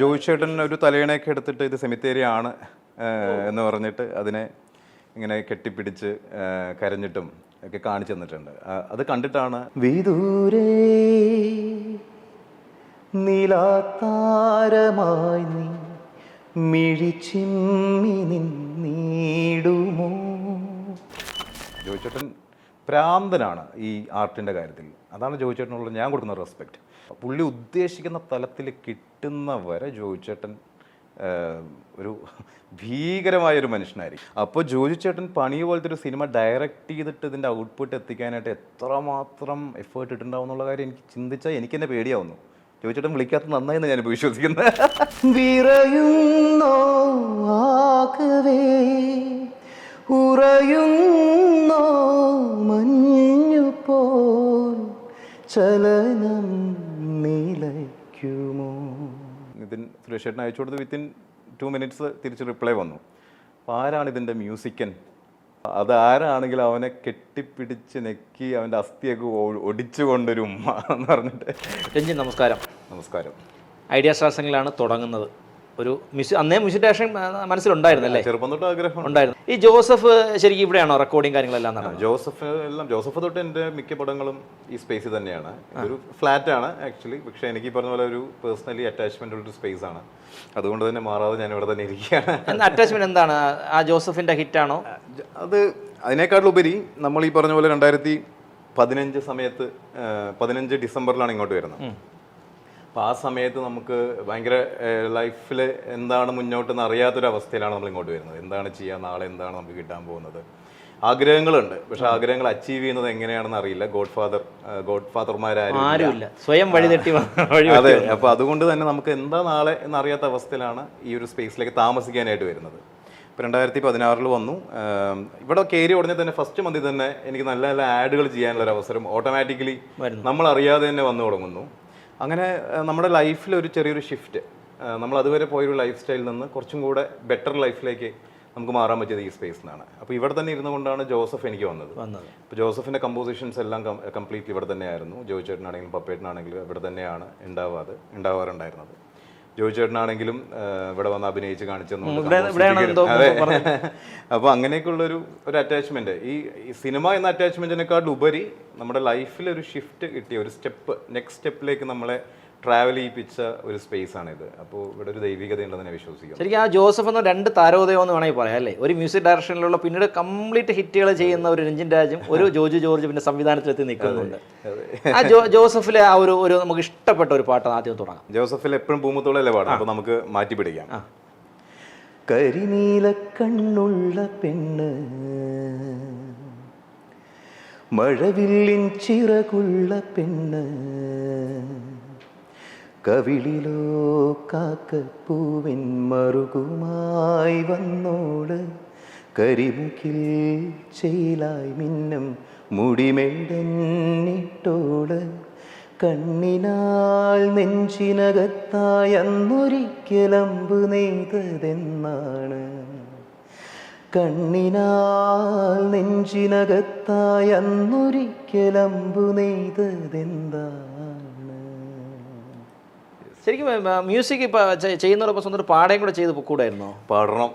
ജോയി ചേട്ടൻ ഒരു തലയണയൊക്കെ എടുത്തിട്ട് ഇത് സെമിത്തേരി ആണ് എന്ന് പറഞ്ഞിട്ട് അതിനെ ഇങ്ങനെ കെട്ടിപ്പിടിച്ച് കരഞ്ഞിട്ടും ഒക്കെ കാണിച്ചു തന്നിട്ടുണ്ട്. അത് കണ്ടിട്ടാണ് വിദൂരേ നിലാത്താരമായി നീ മിഴിച്ചിമ്മി നിന്നിടുമോ? ജോയി ചേട്ടൻ പ്രാന്തനാണ് ഈ ആർട്ടിന്റെ കാര്യത്തിൽ. അതാണ് ജോയിച്ചേട്ടനുള്ള ഞാൻ കൊടുക്കുന്ന റെസ്പെക്റ്റ് പുള്ളി ഉദ്ദേശിക്കുന്ന തലത്തിൽ കിട്ടുന്ന വരെ ജോയി ചേട്ടൻ ഏഹ്, ഒരു ഭീകരമായൊരു മനുഷ്യനായിരിക്കും. അപ്പോൾ ജോജിച്ചേട്ടൻ പണി പോലത്തെ ഒരു സിനിമ ഡയറക്റ്റ് ചെയ്തിട്ട് ഇതിന്റെ ഔട്ട്പുട്ട് എത്തിക്കാനായിട്ട് എത്രമാത്രം എഫേർട്ട് ഇട്ടുണ്ടാവും എന്നുള്ള കാര്യം എനിക്ക് ചിന്തിച്ചാൽ എനിക്ക് തന്നെ പേടിയാവുന്നു. ജോജിച്ചേട്ടൻ വിളിക്കാത്ത നന്നായെന്ന് ഞാനിപ്പോൾ വിശ്വസിക്കുന്നത്. ഉറയുന്നോ മഞ്ഞു ചലനം സുരേഷ് ചേട്ടൻ അയച്ചു കൊടുത്ത് വിത്തിൻ ടു മിനിറ്റ്സ് തിരിച്ച് റിപ്ലൈ വന്നു. അപ്പോൾ ആരാണ് ഇതിന്റെ മ്യൂസിക്കൻ അത് ആരാണെങ്കിലും അവനെ കെട്ടിപ്പിടിച്ച് നെക്കി അവന്റെ അസ്ഥിയൊക്കെ ഒടിച്ചു കൊണ്ടൊരു ഉമ്മ എന്ന് പറഞ്ഞിട്ട്. രഞ്ജിൻ നമസ്കാരം. നമസ്കാരം. ഐഡിയ സ്റ്റാർസിംഗിലാണ് തുടങ്ങുന്നത്. ഒരു മിസ് അന്നേ മ്യൂസിക് ഡയറക്ഷൻ മനസ്സിലുണ്ടായിരുന്നല്ലേ ചെറുപ്പം തൊട്ട് ആഗ്രഹം ഉണ്ടായിരുന്നു. ഈ ജോസഫ് ശരിക്കും ഇവിടെയാണോ റെക്കോർഡിങ് കാര്യങ്ങളെല്ലാം നടന്നത്? ജോസഫ് എല്ലാം ജോസഫ് തൊട്ട് എന്റെ മിക്ക പടങ്ങളും ഈ സ്പേസിൽ തന്നെയാണ്. ഒരു ഫ്ലാറ്റ് ആണ് ആക്ച്വലി പക്ഷേ എനിക്ക് പറഞ്ഞ പോലെ ഒരു പേഴ്സണലി അറ്റാച്ച്മെന്റ് ഉള്ള ഒരു സ്പേസ് ആണ്. അതുകൊണ്ട് തന്നെ മാറാതെ ഞാൻ ഇവിടെ തന്നെ ഇരിക്കുകയാണ്. അറ്റാച്ച്മെന്റ് എന്താണ്? ആ ജോസഫിന്റെ ഹിറ്റാണോ ആണോ? അത് അതിനേക്കാളുപരി നമ്മൾ ഈ പറഞ്ഞ പോലെ രണ്ടായിരത്തി പതിനഞ്ച് സമയത്ത് പതിനഞ്ച് ഡിസംബറിലാണ് ഇങ്ങോട്ട് വരുന്നത്. അപ്പോൾ ആ സമയത്ത് നമുക്ക് ഭയങ്കര ലൈഫിൽ എന്താണ് മുന്നോട്ടെന്ന് അറിയാത്തൊരവസ്ഥയിലാണ് നമ്മൾ ഇങ്ങോട്ട് വരുന്നത്. എന്താണ് ചെയ്യുക നാളെ എന്താണ് നമുക്ക് കിട്ടാൻ പോകുന്നത്? ആഗ്രഹങ്ങളുണ്ട്. പക്ഷെ ആഗ്രഹങ്ങൾ അച്ചീവ് ചെയ്യുന്നത് എങ്ങനെയാണെന്ന് അറിയില്ല. ഗോഡ് ഫാദർ ഗോഡ് ഫാദർമാരും സ്വയം വഴിതെറ്റി വ- അതെ അപ്പോൾ അതുകൊണ്ട് തന്നെ നമുക്ക് എന്താ നാളെ എന്നറിയാത്ത അവസ്ഥയിലാണ് ഈ ഒരു സ്പേസിലേക്ക് താമസിക്കാനായിട്ട് വരുന്നത്. ഇപ്പൊ രണ്ടായിരത്തി പതിനാറിൽ വന്നു ഇവിടെ കയറി ഉടനെ തന്നെ ഫസ്റ്റ് മന്തി തന്നെ എനിക്ക് നല്ല നല്ല ആഡുകൾ ചെയ്യാനുള്ള ഒരു അവസരം ഓട്ടോമാറ്റിക്കലി നമ്മൾ അറിയാതെ തന്നെ വന്നു തുടങ്ങുന്നു. അങ്ങനെ നമ്മുടെ ലൈഫിൽ ഒരു ചെറിയൊരു ഷിഫ്റ്റ് നമ്മൾ അതുവരെ പോയൊരു ലൈഫ് സ്റ്റൈലിൽ നിന്ന് കുറച്ചും കൂടെ ബെറ്റർ ലൈഫിലേക്ക് നമുക്ക് മാറാൻ പറ്റിയത് ഈ സ്പേസിൽ നിന്നാണ്. അപ്പോൾ ഇവിടെ തന്നെ ഇരുന്നു കൊണ്ടാണ് ജോസഫ് എനിക്ക് വന്നത്. അപ്പോൾ ജോസഫിന്റെ ജോസഫിന്റെ കമ്പോസിഷൻസ് എല്ലാം കംപ്ലീറ്റ്ലി ഇവിടെ തന്നെയായിരുന്നു. ജോയിച്ചേട്ടനാണെങ്കിലും പപ്പേട്ടനാണെങ്കിലും ഇവിടെ തന്നെയാണ് ഉണ്ടാവാറ് ഉണ്ടാവാറുണ്ടായിരുന്നത്. ജോയി ചേട്ടനാണെങ്കിലും ഇവിടെ വന്ന് അഭിനയിച്ച് കാണിച്ചു അപ്പൊ അതെ. അപ്പോൾ അങ്ങനെയൊക്കെയുള്ളൊരു ഒരു അറ്റാച്ച്മെന്റ് ഈ ഈ സിനിമ എന്ന അറ്റാച്ച്മെന്റിനെക്കാളുപരി നമ്മുടെ ലൈഫിൽ ഒരു ഷിഫ്റ്റ് കിട്ടിയ ഒരു സ്റ്റെപ്പ് നെക്സ്റ്റ് സ്റ്റെപ്പിലേക്ക് നമ്മളെ ട്രാവൽ ചെയ്യിപ്പിച്ച ഒരു സ്പേസ് ഇത് അപ്പോൾ ഇവിടെ ഒരു ദൈവികത ഉണ്ടെന്ന് ഞാൻ വിശ്വസിക്കുന്നു. ശരിക്കും ആ ജോസഫ് എന്ന രണ്ട് താരോദയം എന്ന് വേണമെങ്കിൽ പറയാം അല്ലേ? ഒരു മ്യൂസിക് ഡയറക്ഷനിലുള്ള പിന്നീട് കംപ്ലീറ്റ് ഹിറ്റുകൾ ചെയ്യുന്ന ഒരു രഞ്ജിൻ രാജും ഒരു ജോജു ജോർജ് പിന്നെ സംവിധാനത്തിലെത്തി നിൽക്കുന്നുണ്ട്. ആ ജോ ജോസഫിലെ ആ ഒരു ഒരു നമുക്ക് ഇഷ്ടപ്പെട്ട ഒരു പാട്ട് ആദ്യം തുടങ്ങാം. ജോസഫിൽ എപ്പോഴും ഭൂമത്തോളല്ലേ പാടാം. അപ്പോൾ നമുക്ക് മാറ്റി പിടിക്കാം. കരിനീല കണ്ണുള്ള പെണ്ണ് മഴവില്ലിൻ ചിറകുള്ള പെണ്ണ് കവിളിലോ കാക്കപ്പൂവിൻ മറുകുമായി വന്നോട് കരിമുക്കിൽ ചെയ്ലായി മിന്നും മുടിമെണ്ടന്നിട്ടോൾ കണ്ണിനാൽ നെഞ്ചിനകത്തായി നെയ്തതെന്നാണ്. കണ്ണിനാൽ നെഞ്ചിനകത്തായി നെയ്തതെന്താണ് ശരിക്കും മ്യൂസിക് ഇപ്പൊ ചെ- ചെയ്യുന്നതോടൊപ്പം സ്വന്തം ഒരു പാടയും കൂടെ ചെയ്ത് കൂടായിരുന്നോ പാടണം.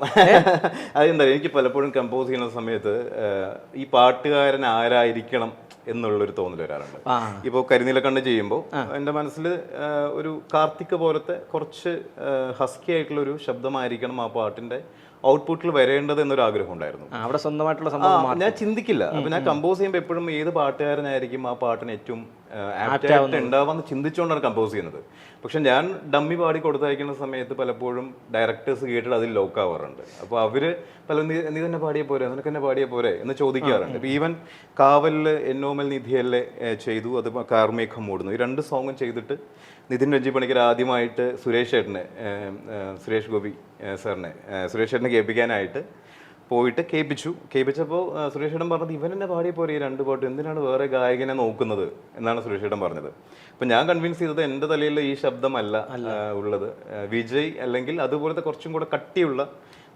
അതെന്താ എനിക്ക് പലപ്പോഴും കമ്പോസ് ചെയ്യുന്ന സമയത്ത് ഈ പാട്ടുകാരൻ ആരായിരിക്കണം എന്നുള്ളൊരു തോന്നൽ വരാറുണ്ട്. ഇപ്പോൾ കരിനീലക്കണ്ണ് ചെയ്യുമ്പോൾ എന്റെ മനസ്സിൽ ഒരു കാർത്തിക് പോലത്തെ കുറച്ച് ഹസ്കി ആയിട്ടുള്ള ഒരു ശബ്ദമായിരിക്കണം ആ പാട്ടിന്റെ ഔട്ട്പുട്ടിൽ വരേണ്ടത് എന്നൊരു ആഗ്രഹം ഉണ്ടായിരുന്നു അവിടെ സ്വന്തമായിട്ടുള്ള സംഭവം ഞാൻ ചിന്തിക്കില്ല. അപ്പൊ ഞാൻ കമ്പോസ് ചെയ്യുമ്പോൾ എപ്പോഴും ഏത് പാട്ടുകാരനായിരിക്കും ആ പാട്ടിന് ഏറ്റവും ആപ്റ്റ് ആയിട്ട് ഉണ്ടാവാന്ന് ചിന്തിച്ചുകൊണ്ടാണ് കമ്പോസ് ചെയ്യുന്നത്. പക്ഷെ ഞാൻ ഡമ്മി പാടി കൊടുത്തയക്കുന്ന സമയത്ത് പലപ്പോഴും ഡയറക്ടേഴ്സ് കേട്ടിട്ട് അതിൽ ലോക്ക് ആവാറുണ്ട്. അപ്പോൾ അവർ പല നീ നീ തന്നെ പാടിയ പോരെ? നിനക്ക് തന്നെ പാടിയ പോരെ? എന്ന് ചോദിക്കാറുണ്ട്. ഇപ്പൊ ഈവൻ കാവലിൽ എന്നോമൽ നിധിയല്ലേ ചെയ്തു അത് കാർമേഘം മൂടുന്നു. ഈ രണ്ട് സോങ്ങും ചെയ്തിട്ട് നിതിൻ രഞ്ജി പണിക്കർ ആദ്യമായിട്ട് സുരേഷ് ഏഹ്, സുരേഷ് ഗോപി സാറിനെ സുരേഷ് ചേട്ടനെ കേൾപ്പിക്കാനായിട്ട് പോയിട്ട് കേൾപ്പിച്ചു. കേൾപ്പിച്ചപ്പോൾ സുരേഷ് ഏട്ടൻ പറഞ്ഞത് ഇവൻ എന്നെ പാടിയ പോലെ ഈ രണ്ട് പാട്ട്. എന്തിനാണ് വേറെ ഗായകനെ നോക്കുന്നത്? എന്നാണ് സുരേഷ് ഏട്ടൻ പറഞ്ഞത്. അപ്പം ഞാൻ കൺവിൻസ് ചെയ്തത് എന്റെ തലയിൽ ഈ ശബ്ദമല്ല ഉള്ളത്. വിജയ് അല്ലെങ്കിൽ അതുപോലത്തെ കുറച്ചും കൂടെ കട്ടിയുള്ള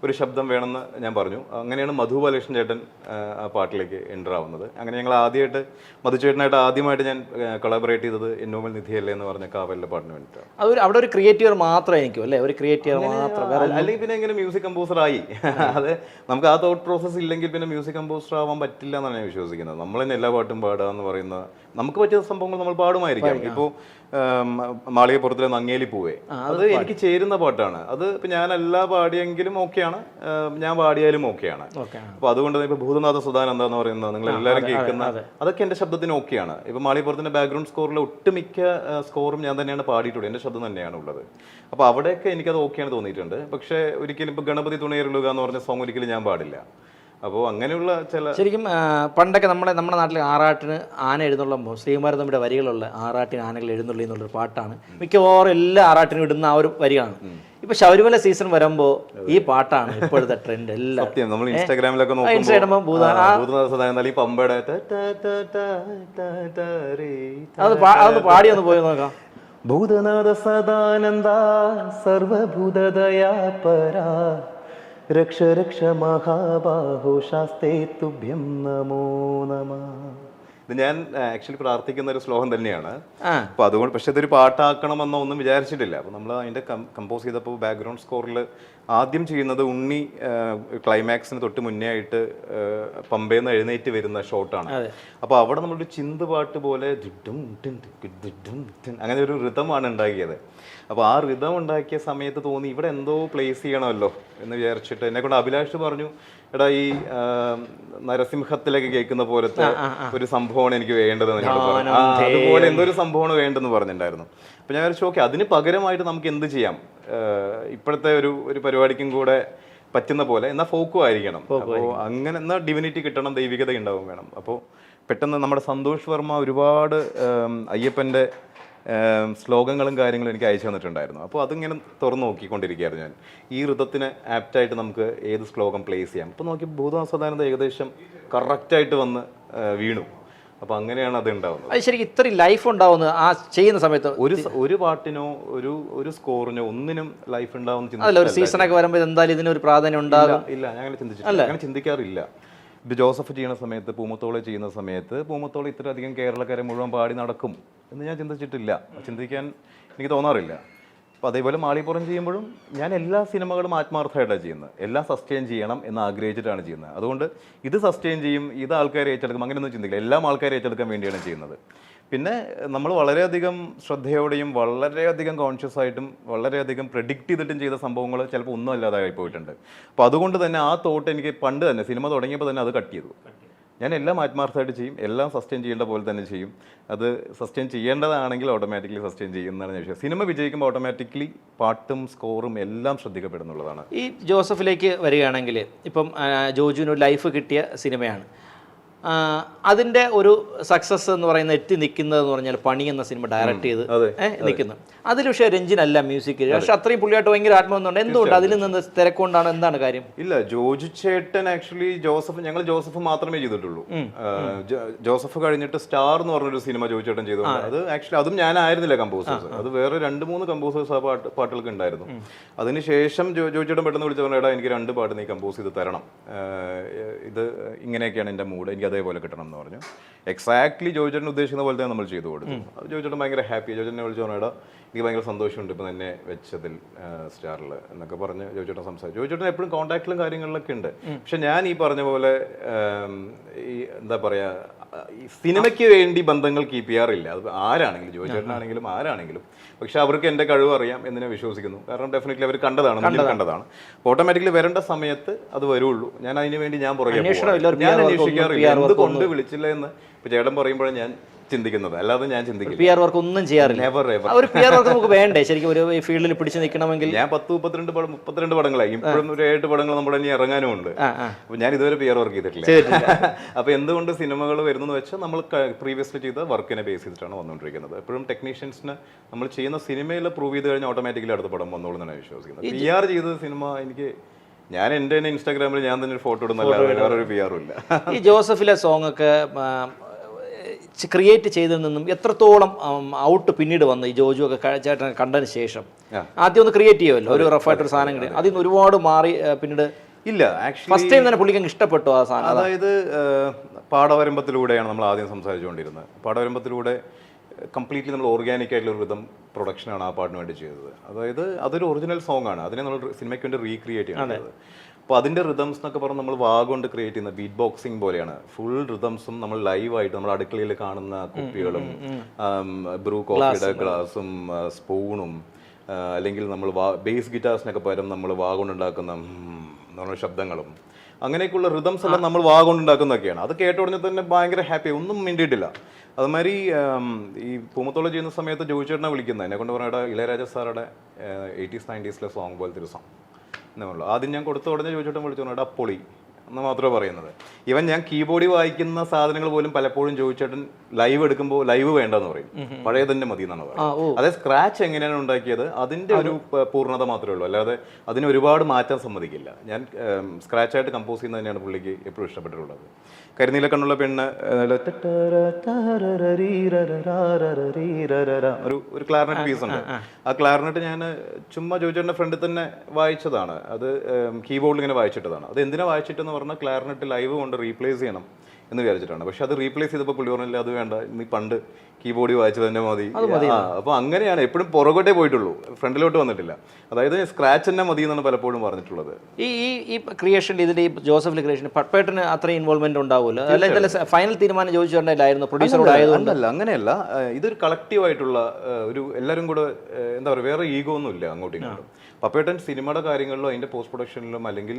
ഒരു ശബ്ദം വേണമെന്ന് ഞാൻ പറഞ്ഞു. അങ്ങനെയാണ് മധു ബാലകൃഷ്ണൻ ചേട്ടൻ ആ, പാട്ടിലേക്ക് എന്റർ ആവുന്നത്. അങ്ങനെ ഞങ്ങൾ ആദ്യമായിട്ട് മധു ചേട്ടനായിട്ട് ആദ്യമായിട്ട് ഞാൻ കൊളാബറേറ്റ് ചെയ്തത് എന്നോമൽ നിധിയല്ലേ എന്ന് പറഞ്ഞ കാവലിലെ പാട്ടിന് വേണ്ടിയിട്ടാണ്. അവിടെ ഒരു ക്രിയേറ്റീവർ മാത്രമേ എനിക്ക് അല്ലേ? ഒരു ക്രിയേറ്റീവർ മാത്രം. അല്ലെങ്കിൽ പിന്നെ എങ്ങനെ മ്യൂസിക് കമ്പോസർ ആയി. അത് നമുക്ക് ആ തോട്ട് പ്രോസസ്സ് ഇല്ലെങ്കിൽ പിന്നെ മ്യൂസിക് കമ്പോസർ ആവാൻ പറ്റില്ല എന്നാണ് ഞാൻ വിശ്വസിക്കുന്നത്. നമ്മൾ തന്നെ എല്ലാ പാട്ടും പാടുക എന്ന് പറയുന്ന നമുക്ക് പറ്റിയ സംഭവങ്ങൾ നമ്മൾ പാടുമായിരിക്കാം. ഇപ്പോൾ മാളികപ്പുറത്തിലെ നങ്ങേലി പോവേ. അത് എനിക്ക് ചേരുന്ന പാട്ടാണ്. അത് ഇപ്പൊ ഞാനല്ല പാടിയെങ്കിലും ഓക്കെയാണ്. ഞാൻ പാടിയാലും ഓക്കെയാണ്. അപ്പോൾ അപ്പൊ അതുകൊണ്ട് ഇപ്പൊ ഭൂതനാഥ സുധാൻ എന്ന് പറയുന്നത് നിങ്ങൾ എല്ലാവരും കേൾക്കുന്ന അതൊക്കെ എന്റെ ശബ്ദത്തിന് ഓക്കെയാണ്. ഇപ്പൊ മാളികപ്പുറത്തിന്റെ ബാക്ക്ഗ്രൗണ്ട് സ്കോറിലെ ഒട്ടുമിക്ക സ്കോറും ഞാൻ തന്നെയാണ് പാടിയിട്ടുള്ളത്. എന്റെ ശബ്ദം തന്നെയാണ് ഉള്ളത്. അപ്പോൾ അവിടെയൊക്കെ എനിക്കത് ഓക്കെയാണ് തോന്നിയിട്ടുണ്ട്. പക്ഷേ ഒരിക്കലും ഇപ്പൊ ഗണപതി തുണയേറുക എന്ന് പറഞ്ഞ സോങ് ഒരിക്കലും ഞാൻ പാടില്ല. അപ്പോൾ അങ്ങനെയുള്ള ചില ശരിക്കും പണ്ടൊക്കെ നമ്മുടെ നമ്മുടെ നാട്ടിൽ ആറാട്ടിന് ആന എഴുന്നള്ളുമ്പോൾ ശ്രീകുമാരൻ നമ്മുടെ വരികളുള്ള ആറാട്ടിന് ആനകൾ എഴുന്നള്ളി എന്നുള്ളൊരു പാട്ടാണ്. മിക്കവാറും എല്ലാ ആറാട്ടിനും ഇടുന്ന ആ ഒരു വരികളാണ്. ഇപ്പൊ ശബരിമല സീസൺ വരുമ്പോ ഈ പാട്ടാണ് ഇപ്പോഴത്തെ ട്രെൻഡ് എല്ലാം. സത്യം നമ്മൾ ഇൻസ്റ്റാഗ്രാമിലൊക്കെ പമ്പയുടെ അത് പാടി ഒന്ന് പോയി നോക്കാം. ഭൂതനാഥ സദാനന്ദ സർവഭൂതദയാ പരാ രക്ഷ രക്ഷ മഹാബാഹു ശാസ്തേ തുഭ്യം നമോ നമ. ഇത് ഞാൻ ആക്ച്വലി പ്രാർത്ഥിക്കുന്ന ഒരു ശ്ലോകം തന്നെയാണ്. അപ്പൊ അതുകൊണ്ട് പക്ഷെ ഇതൊരു പാട്ടാക്കണമെന്നോ ഒന്നും വിചാരിച്ചിട്ടില്ല. അപ്പൊ നമ്മൾ അതിന്റെ കമ്പോസ് ചെയ്തപ്പോൾ ബാക്ക്ഗ്രൗണ്ട് സ്കോറിൽ ആദ്യം ചെയ്യുന്നത് ഉണ്ണി ക്ലൈമാക്സിന് തൊട്ട് മുന്നേ ആയിട്ട് ആ, പമ്പേന്ന് എഴുന്നേറ്റ് വരുന്ന ഷോട്ടാണ് അപ്പൊ അവിടെ നമ്മളൊരു ചിന്ത് പാട്ട് പോലെ അങ്ങനെ ഒരു ഋതമാണ് ഉണ്ടാക്കിയത്. അപ്പൊ ആ റിതം ഉണ്ടാക്കിയ സമയത്ത് തോന്നി ഇവിടെ എന്തോ പ്ലേസ് ചെയ്യണമല്ലോ എന്ന് വിചാരിച്ചിട്ട് എന്നെ കൊണ്ട് അഭിലാഷ് പറഞ്ഞു എടാ ഈ നരസിംഹത്തിലൊക്കെ കേൾക്കുന്ന പോലത്തെ ഒരു സംഭവമാണ് എനിക്ക് വേണ്ടതെന്ന് പറഞ്ഞു. അതുപോലെ എന്തോ ഒരു സംഭവമാണ് വേണ്ടെന്ന് പറഞ്ഞിട്ടുണ്ടായിരുന്നു. അപ്പൊ ഞാൻ വിചാരിച്ചു ഓക്കെ അതിന് പകരമായിട്ട് നമുക്ക് എന്ത് ചെയ്യാം? ഇപ്പോഴത്തെ ഒരു ഒരു പരിപാടിക്കും കൂടെ പറ്റുന്ന പോലെ എന്നാൽ ഫോക്കും ആയിരിക്കണം. അപ്പോൾ അങ്ങനെ എന്നാൽ ഡിവിനിറ്റി കിട്ടണം ദൈവികത ഉണ്ടാവും വേണം. അപ്പോൾ പെട്ടെന്ന് നമ്മുടെ സന്തോഷ് വർമ്മ ഒരുപാട് അയ്യപ്പന്റെ ശ്ലോകങ്ങളും കാര്യങ്ങളും എനിക്ക് അയച്ചു തന്നിട്ടുണ്ടായിരുന്നു. അപ്പോൾ അതിങ്ങനെ തുറന്നു നോക്കിക്കൊണ്ടിരിക്കുകയായിരുന്നു ഞാൻ. ഈ ഋതത്തിന് ആപ്റ്റായിട്ട് നമുക്ക് ഏത് ശ്ലോകം പ്ലേസ് ചെയ്യാം? അപ്പോൾ നോക്കി ഭൂതവാസദാനന്ദ ഏകദേശം കറക്റ്റായിട്ട് വന്ന് വീണു. അപ്പോൾ അങ്ങനെയാണ് അത് ഉണ്ടാവുന്നത്. അത് ശരിക്കും ഇത്രയും ലൈഫ് ഉണ്ടാവുന്നത് ആ ചെയ്യുന്ന സമയത്ത് ഒരു ഒരു പാട്ടിനോ ഒരു ഒരു സ്കോറിനോ ഒന്നിനും ലൈഫ് ഉണ്ടാവുന്ന അല്ല ഒരു സീസണൊക്കെ വരുമ്പോൾ എന്തായാലും ഇതിനൊരു പ്രാധാന്യം ഉണ്ടാകും. ഇല്ല ഞാൻ അങ്ങനെ ചിന്തിച്ചിട്ടില്ല. അങ്ങനെ ചിന്തിക്കാറില്ല. ജോസഫ് ചെയ്യുന്ന സമയത്ത് പൂമത്തോളെ ചെയ്യുന്ന സമയത്ത് പൂമത്തോളെ ഇത്രയധികം കേരളക്കാരെ മുഴുവൻ പാടി നടക്കും എന്ന് ഞാൻ ചിന്തിച്ചിട്ടില്ല. ചിന്തിക്കാൻ എനിക്ക് തോന്നാറില്ല. അപ്പോൾ അതേപോലെ മാളിപ്പുറം ചെയ്യുമ്പോഴും ഞാൻ എല്ലാ സിനിമകളും ആത്മാർത്ഥമായിട്ടാണ് ചെയ്യുന്നത്. എല്ലാം സസ്റ്റെയിൻ ചെയ്യണം എന്ന് ആഗ്രഹിച്ചിട്ടാണ് ചെയ്യുന്നത്. അതുകൊണ്ട് ഇത് സസ്റ്റെയിൻ ചെയ്യും ഇത് ആൾക്കാരെ ഏറ്റെടുക്കും അങ്ങനെയൊന്നും ചിന്തിക്കില്ല. എല്ലാം ആൾക്കാരെ ഏറ്റെടുക്കാൻ വേണ്ടിയാണ് ചെയ്യുന്നത്. പിന്നെ നമ്മൾ വളരെയധികം ശ്രദ്ധയോടെയും വളരെയധികം കോൺഷ്യസ് ആയിട്ടും വളരെയധികം പ്രെഡിക്റ്റ് ചെയ്തിട്ടും ചെയ്ത സംഭവങ്ങൾ ചിലപ്പോൾ ഒന്നും അല്ലാതായി പോയിട്ടുണ്ട്. അപ്പോൾ അതുകൊണ്ട് തന്നെ ആ തോട്ട് എനിക്ക് പണ്ട് തന്നെ സിനിമ തുടങ്ങിയപ്പോൾ തന്നെ അത് കട്ട് ചെയ്തു. ഞാൻ എല്ലാം ആത്മാർത്ഥമായിട്ട് ചെയ്യും എല്ലാം സസ്റ്റെയിൻ ചെയ്യേണ്ട പോലെ തന്നെ ചെയ്യും. അത് സസ്റ്റെയിൻ ചെയ്യേണ്ടതാണെങ്കിൽ ഓട്ടോമാറ്റിക്കലി സസ്റ്റെയിൻ ചെയ്യുന്നതാണ് ഞാൻ വിശ്വസിക്കുന്നത്. സിനിമ വിജയിക്കുമ്പോൾ ഓട്ടോമാറ്റിക്കലി പാട്ടും സ്കോറും എല്ലാം ശ്രദ്ധിക്കപ്പെടുന്നുള്ളതാണ്. ഈ ജോസഫിലേക്ക് വരികയാണെങ്കിൽ ഇപ്പം ജോജുവിന് ലൈഫ് കിട്ടിയ സിനിമയാണ്. അതിന്റെ ഒരു സക്സസ് എന്ന് പറയുന്ന എത്തി നിൽക്കുന്നത് എന്ന് പറഞ്ഞാൽ പണി എന്ന സിനിമ ഡയറക്ട് ചെയ്ത് നിൽക്കുന്നു അതിൽ പക്ഷേ രഞ്ജിനല്ല മ്യൂസിക് പക്ഷെ അത്രയും പുള്ളിയായിട്ട് ഭയങ്കര ആത്മബന്ധമുണ്ട് എന്തുകൊണ്ട്? അതിൽ നിന്ന് തിരക്കൊണ്ടാണ് എന്താണ് കാര്യം? ഇല്ല ജോജു ചേട്ടൻ ആക്ച്വലി ജോസഫ് ഞങ്ങൾ ജോസഫ് മാത്രമേ ചെയ്തിട്ടുള്ളൂ. ജോസഫ് കഴിഞ്ഞിട്ട് സ്റ്റാർ എന്ന് പറഞ്ഞൊരു സിനിമ ജോജു ചേട്ടൻ ചെയ്തു അത് ആക്ച്വലി അതും ഞാനായിരുന്നില്ല കമ്പോസേഴ്സ് അത് വേറെ രണ്ട് മൂന്ന് കമ്പോസേഴ്സ് ആ പാട്ട് പാട്ടുകൾക്ക് ഉണ്ടായിരുന്നു. അതിനുശേഷം ജോ ജോജു ചേട്ടൻ പെട്ടെന്ന് വിളിച്ചു പറഞ്ഞാൽ എനിക്ക് രണ്ട് പാട്ട് നീ കമ്പോസ് ചെയ്ത് തരണം. ഇത് ഇങ്ങനെയൊക്കെയാണ് എന്റെ മൂഡ് എനിക്ക് അതേപോലെ കിട്ടണം എന്ന് പറഞ്ഞു. എക്സാക്ട്ലി ജോയിച്ചേട്ടൻ ഉദ്ദേശിക്കുന്ന പോലെ തന്നെ നമ്മൾ ചെയ്തു കൊടുത്തു. അത് ജോജു ചേട്ടൻ ഭയങ്കര ഹാപ്പി ജോയിച്ചേട്ടനെ ചേട്ടനെ വിളിച്ചു പറഞ്ഞാൽ എനിക്ക് ഭയങ്കര സന്തോഷമുണ്ട് ഇപ്പം തന്നെ വെച്ചതിൽ സ്റ്റാറിൽ എന്നൊക്കെ പറഞ്ഞ് ജോയിച്ചേട്ടൻ സംസാരിച്ചു. ജോയിച്ചേട്ടൻ എപ്പോഴും കോൺടാക്റ്റിലും കാര്യങ്ങളിലൊക്കെ ഉണ്ട്. പക്ഷെ ഞാൻ ഈ പറഞ്ഞ പോലെ ഈ എന്താ പറയാ ഈ സിനിമയ്ക്ക് വേണ്ടി ബന്ധങ്ങൾ കീപ്പ് ചെയ്യാറില്ല. അത് ആരാണെങ്കിലും ജോയിച്ചേട്ടനാണെങ്കിലും ആരാണെങ്കിലും. പക്ഷെ അവർക്ക് എന്റെ കഴിവ് അറിയാം എന്ന് ഞാൻ വിശ്വസിക്കുന്നു. കാരണം ഡെഫിനറ്റ്ലി അവർ കണ്ടതാണ് കണ്ടതാണ്. ഓട്ടോമാറ്റിക്കലി വരേണ്ട സമയത്ത് അത് വരുള്ളൂ. ഞാൻ അതിന് വേണ്ടി ഞാൻ പുറകെ ഞാൻ അന്വേഷിക്കാറില്ല. എന്ത് കൊണ്ട് വിളിച്ചില്ല എന്ന് ഇപ്പൊ ചേട്ടൻ പറയുമ്പോഴേ ഞാൻ ചിന്തിക്കുന്നത്. അല്ലാതെ ഞാൻ ചിന്തിക്കില്ല. പി ആർ വർക്ക് ഒന്നും ചെയ്യാറില്ല. ഒരു പി ആർ വർക്ക് നമുക്ക് വേണ്ടേ? ശരിക്കും ഒരു ഫീൽഡിൽ പിടിച്ചു നിൽക്കണമെങ്കിൽ. ഞാൻ പത്ത് മുപ്പത്തിരണ്ട് പടം മുപ്പത്തിരണ്ട് പടങ്ങളായി. ഇപ്പോഴും ഒരു ഏഴ് പടങ്ങൾ നമ്മുടെ ഇനി ഇറങ്ങാനും ഉണ്ട് അപ്പൊ ഞാൻ ഇതുവരെ പി ആർ വർക്ക് ചെയ്തിട്ടില്ല. അപ്പൊ എന്തുകൊണ്ട് സിനിമകൾ വരുന്നെന്ന് വെച്ചാൽ നമ്മൾ പ്രീവിയസ്ലി ചെയ്ത വർക്കിനെ ബേസ് ചെയ്തിട്ടാണ് വന്നുകൊണ്ടിരിക്കുന്നത് എപ്പോഴും ടെക്നീഷ്യൻസിന് നമ്മൾ ചെയ്യുന്ന സിനിമയിൽ പ്രൂവ് ചെയ്ത് കഴിഞ്ഞാൽ ഓട്ടോമാറ്റിക്കലി അടുത്ത പടം വന്നോളൂ എന്നാണ് വിശ്വസിക്കുന്നത്. പി ആർ ചെയ്ത സിനിമ എനിക്ക് ഞാൻ എന്റെ തന്നെ ഇൻസ്റ്റാഗ്രാമിൽ ഞാൻ തന്നെ ഒരു ഫോട്ടോ ഇടുന്നല്ലാതെ വേറെ ഒരു പി ആറും ഇല്ല. ഈ ജോസഫിലെ സോങ് ഒക്കെ ക്രിയേറ്റ് ചെയ്തതിൽ നിന്നും എത്രത്തോളം ഔട്ട് പിന്നീട് വന്ന് ഈ ജോജു ഒക്കെ ചേട്ടൻ കണ്ടതിന് ശേഷം. ആദ്യം ഒന്ന് ക്രിയേറ്റ് ചെയ്യുമല്ലോ ഒരു റഫായിട്ടൊരു സാധനം കിട്ടി അതിൽ നിന്ന് ഒരുപാട് മാറി പിന്നീട് ഇല്ല ആക്ച്വലി ഫസ്റ്റ് ടൈം തന്നെ പുള്ളിക്ക് ഇഷ്ടപ്പെട്ടു ആ സാധനം. അതായത് പാടവരമ്പത്തിലൂടെയാണ് നമ്മൾ ആദ്യം സംസാരിച്ചുകൊണ്ടിരുന്നത്. പാടവരമ്പത്തിലൂടെ കംപ്ലീറ്റ്ലി നമ്മൾ ഓർഗാനിക് ആയിട്ടുള്ള ഒരു വിധം പ്രൊഡക്ഷനാണ് ആ പാട്ടിന് വേണ്ടി ചെയ്തത്. അതായത് അതൊരു ഒറിജിനൽ സോങ് ആണ്. അതിനെ നമ്മൾ സിനിമയ്ക്ക് വേണ്ടി റീക്രിയേറ്റ് ചെയ്യുന്നത് അപ്പോൾ അതിന്റെ റിതംസ് എന്നൊക്കെ പറഞ്ഞ് നമ്മൾ വാ കൊണ്ട് ക്രിയേറ്റ് ചെയ്യുന്ന ബീറ്റ് ബോക്സിംഗ് പോലെയാണ് ഫുൾ റിതംസും നമ്മൾ ലൈവായിട്ട് നമ്മൾ അടുക്കളയിൽ കാണുന്ന കുപ്പികളും ബ്രൂ കോഫിയുടെ ഗ്ലാസും സ്പൂണും അല്ലെങ്കിൽ നമ്മൾ വാ ബേസ് ഗിറ്റാർസിനൊക്കെ പകരം നമ്മൾ വാ കൊണ്ടുണ്ടാക്കുന്ന നമ്മുടെ ശബ്ദങ്ങളും. അങ്ങനെയൊക്കെയുള്ള റിതംസ് എല്ലാം നമ്മൾ വാ കൊണ്ടുണ്ടാക്കുന്നതൊക്കെയാണ് അത് കേട്ട ഉടനെ തന്നെ ഭയങ്കര ഹാപ്പി ഒന്നും മിണ്ടിയിട്ടില്ല. അതുമാതിരി ഈ പൂമത്തോളം ചെയ്യുന്ന സമയത്ത് ജോയിച്ചേട്ടനെ വിളിക്കുന്നത്. എന്നെ കൊണ്ട് പറഞ്ഞ ഇളയരാജ സാറുടെ എയ്റ്റീസ് നയന്റീസിലെ സോങ് പോലത്തെ ഒരു സോങ് എന്നേ ഉള്ളൂ. ആദ്യം ഞാൻ കൊടുത്ത ഉടനെ ചോദിച്ചോട്ടൻ വിളിച്ചു പറഞ്ഞാൽ അപ്പൊളി എന്ന് മാത്രമേ പറയുന്നത്. ഇവൻ ഞാൻ കീബോർഡിൽ വായിക്കുന്ന സാധനങ്ങൾ പോലും പലപ്പോഴും ചോദിച്ചേട്ടൻ ലൈവ് എടുക്കുമ്പോൾ ലൈവ് വേണ്ടെന്ന് പറയും. പഴയ തന്നെ മതി എന്നാണ് പറയുന്നത്. അതെ സ്ക്രാച്ച് എങ്ങനെയാണ് ഉണ്ടാക്കിയത്? അതിന്റെ ഒരു പൂർണത മാത്രമേ ഉള്ളൂ. അല്ലാതെ അതിന് ഒരുപാട് മാറ്റാൻ സമ്മതിക്കില്ല. ഞാൻ സ്ക്രാച്ച് ആയിട്ട് കമ്പോസ് ചെയ്യുന്നത് തന്നെയാണ് പുള്ളിക്ക് എപ്പോഴും ഇഷ്ടപ്പെട്ടിട്ടുള്ളത്. കരിനീല കണ്ണുള്ള പെണ്ണ് ഒരു ഒരു ക്ലാറിനെറ്റ് പീസ് ഉണ്ട്. ആ ക്ലാറിനെറ്റ് ഞാൻ ചുമ്മാ ജോയിച്ചേട്ടന്റെ ഫ്രണ്ടിൽ തന്നെ വായിച്ചതാണ്. അത് കീബോർഡിൽ ഇങ്ങനെ വായിച്ചിട്ടതാണ്. അത് എന്തിനാ വായിച്ചിട്ടെന്ന് പറഞ്ഞാൽ ക്ലാറിനെറ്റ് ലൈവ് കൊണ്ട് റീപ്ലേസ് ചെയ്യണം എന്ന് വിചാരിച്ചിട്ടാണ്. പക്ഷെ അത് റീപ്ലേസ് ചെയ്തപ്പോൾ പുള്ളി പറഞ്ഞില്ല അത് വേണ്ട. നീ പണ്ട് കീബോർഡിൽ വായിച്ചു തന്നെ മതി. അപ്പൊ അങ്ങനെയാണ് എപ്പോഴും പുറകോട്ടേ പോയിട്ടുള്ളൂ. ഫ്രണ്ടിലോട്ട് വന്നിട്ടില്ല. അതായത് സ്ക്രാച്ച് തന്നെ മതി എന്നാണ് പലപ്പോഴും പറഞ്ഞിട്ടുള്ളത്. ഈ ഈ ഈ ക്രിയേഷനിൽ ഇതിന്റെ ഈ ജോസഫിലെ ക്രിയേഷൻ പപ്പേട്ടന് അത്രയും ഇൻവോൾവ്മെന്റ് ഉണ്ടാവുമല്ലോ അല്ലെങ്കിൽ ഫൈനൽ തീരുമാനം ചോദിച്ചിട്ടുണ്ടായിരുന്നു പ്രൊഡ്യൂസറോട് ആയതുകൊണ്ട് അല്ല അങ്ങനെയല്ല. ഇതൊരു കളക്റ്റീവ് ആയിട്ടുള്ള ഒരു എല്ലാവരും കൂടെ എന്താ പറയുക വേറെ ഈഗോ ഒന്നും ഇല്ല അങ്ങോട്ടും ഇങ്ങോട്ടും. പപ്പേട്ടൻ സിനിമയുടെ കാര്യങ്ങളിലും അതിന്റെ പോസ്റ്റ് പ്രൊഡക്ഷനിലും അല്ലെങ്കിൽ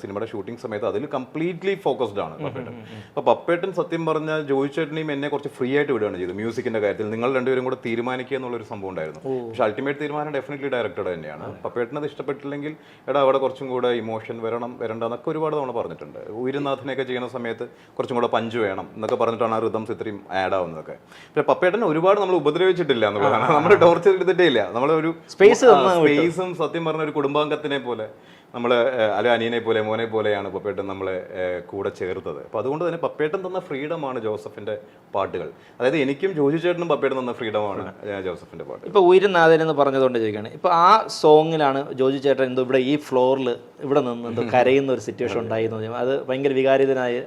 സിനിമയുടെ ഷൂട്ടിംഗ് സമയത്ത് അതിൽ കംപ്ലീറ്റ്ലി ഫോക്കസ്ഡ് ആണ് പപ്പേട്ടൻ അപ്പൊ പപ്പേട്ടൻ സത്യം പറഞ്ഞാൽ ജോയിച്ചേട്ടനെയും എന്നെ കുറച്ച് ഫ്രീ ആയിട്ട് വിടുകയാണ് ചെയ്തത്. മ്യൂസിക്കിന്റെ കാര്യത്തിൽ നിങ്ങൾ രണ്ടുപേരും കൂടെ തീരുമാനിക്കുക എന്നുള്ള ഒരു സംഭവം ഉണ്ടായിരുന്നു. പക്ഷെ അൾട്ടിമേറ്റ് തീരുമാനം ഡെഫിനറ്റ്ലി ഡയറക്ടറുടെ തന്നെയാണ്. പപ്പേട്ടന് അത് ഇഷ്ടപ്പെട്ടില്ലെങ്കിൽ എടാ അവിടെ കുറച്ചും കൂടെ ഇമോഷൻ വരണം വരണ്ട എന്നൊക്കെ ഒരുപാട് തവണ പറഞ്ഞിട്ടുണ്ട്. ഉയരുന്നാഥനെയൊക്കെ ചെയ്യുന്ന സമയത്ത് കുറച്ചും കൂടെ പഞ്ച് വേണം എന്നൊക്കെ പറഞ്ഞിട്ടാണ് ആ റിതംസ് ഇത്രയും ആഡ് ആവുന്നതൊക്കെ. പക്ഷെ പപ്പേട്ടനെ ഒരുപാട് നമ്മൾ ഉപദ്രവിച്ചിട്ടില്ല എന്നുള്ളതാണ് നമ്മൾ ടോർച്ചർ എടുത്തിട്ടേ ഇല്ല. നമ്മളൊരു സ്പേസ് സ്പേസും സത്യം പറഞ്ഞ ഒരു കുടുംബാംഗത്തിനെ പോലെ നമ്മൾ അല്ല അനിയനെ പോലെ മോനെ പോലെയാണ് പപ്പേട്ടൻ നമ്മളെ കൂടെ ചേർത്തത്. അപ്പോൾ അതുകൊണ്ട് തന്നെ പപ്പേട്ടൻ തന്ന ഫ്രീഡമാണ് ജോസഫിന്റെ പാട്ടുകൾ. അതായത് എനിക്കും ജോജി ചേട്ടനും പപ്പയുടെ തന്ന ഫ്രീഡമാണ് ജോസഫിന്റെ പാട്ട്. ഇപ്പൊ ഉയരുന്നാഥൻ എന്ന് പറഞ്ഞതുകൊണ്ട് ചോദിക്കുകയാണ് ഇപ്പൊ ആ സോങ്ങിലാണ് ജോജി ചേട്ടൻ എന്തോ ഇവിടെ ഈ ഫ്ലോറിൽ ഇവിടെ നിന്ന് എന്തോ കരയുന്ന ഒരു സിറ്റുവേഷൻ ഉണ്ടായി. അത് ഭയങ്കര വികാരിതനായി.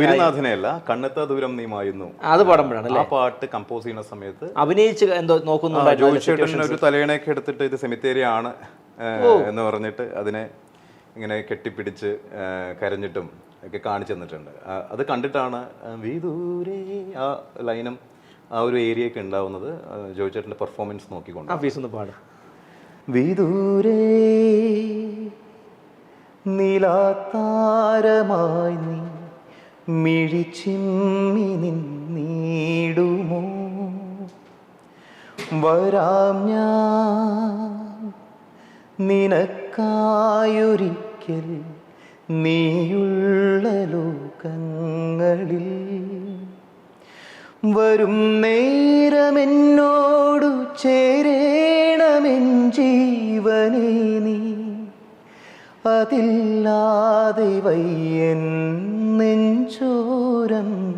ഉയരുന്നാഥനെയല്ല ഉയരുനാഥനെയല്ല ദൂരം നീമായിരുന്നു അത് പാടുമ്പോഴാണ് ആ പാട്ട് കമ്പോസ് ചെയ്യുന്ന സമയത്ത് അഭിനയിച്ച് എന്തോ നോക്കുന്നുണ്ടായിരുന്നു ജോജി ചേട്ടൻ ഒരു തലയണയൊക്കെ എടുത്തിട്ട് ഇത് സെമിത്തേരിയാണ് എന്ന് പറഞ്ഞിട്ട് അതിനെ ഇങ്ങനെ കെട്ടിപ്പിടിച്ച് കരഞ്ഞിട്ടും ഒക്കെ കാണിച്ചു തന്നിട്ടുണ്ട്. അത് കണ്ടിട്ടാണ് വിദൂരേ ആ ലൈനും ആ ഒരു ഏരിയ ഒക്കെ ഉണ്ടാവുന്നത് ജോയിച്ചേട്ടന്റെ ജോയി ചേട്ടന്റെ പെർഫോമൻസ് നോക്കിക്കൊണ്ട്. ആ പീസ് ഒന്ന് പാടും. വിദൂരേ നിലാത്താരമായി നീ മിഴിച്ചിമ്മി നിന്നീടുമോ വരാം ഞാൻ നിനക്കായൊരിക്കൽ നീയുള്ള ലോകങ്ങളിൽ. വരും നേരമെന്നോടു ചേരേണമെൻ ജീവനെ നീ. അതില്ലാതെ വയ്യൻ നെഞ്ചോരം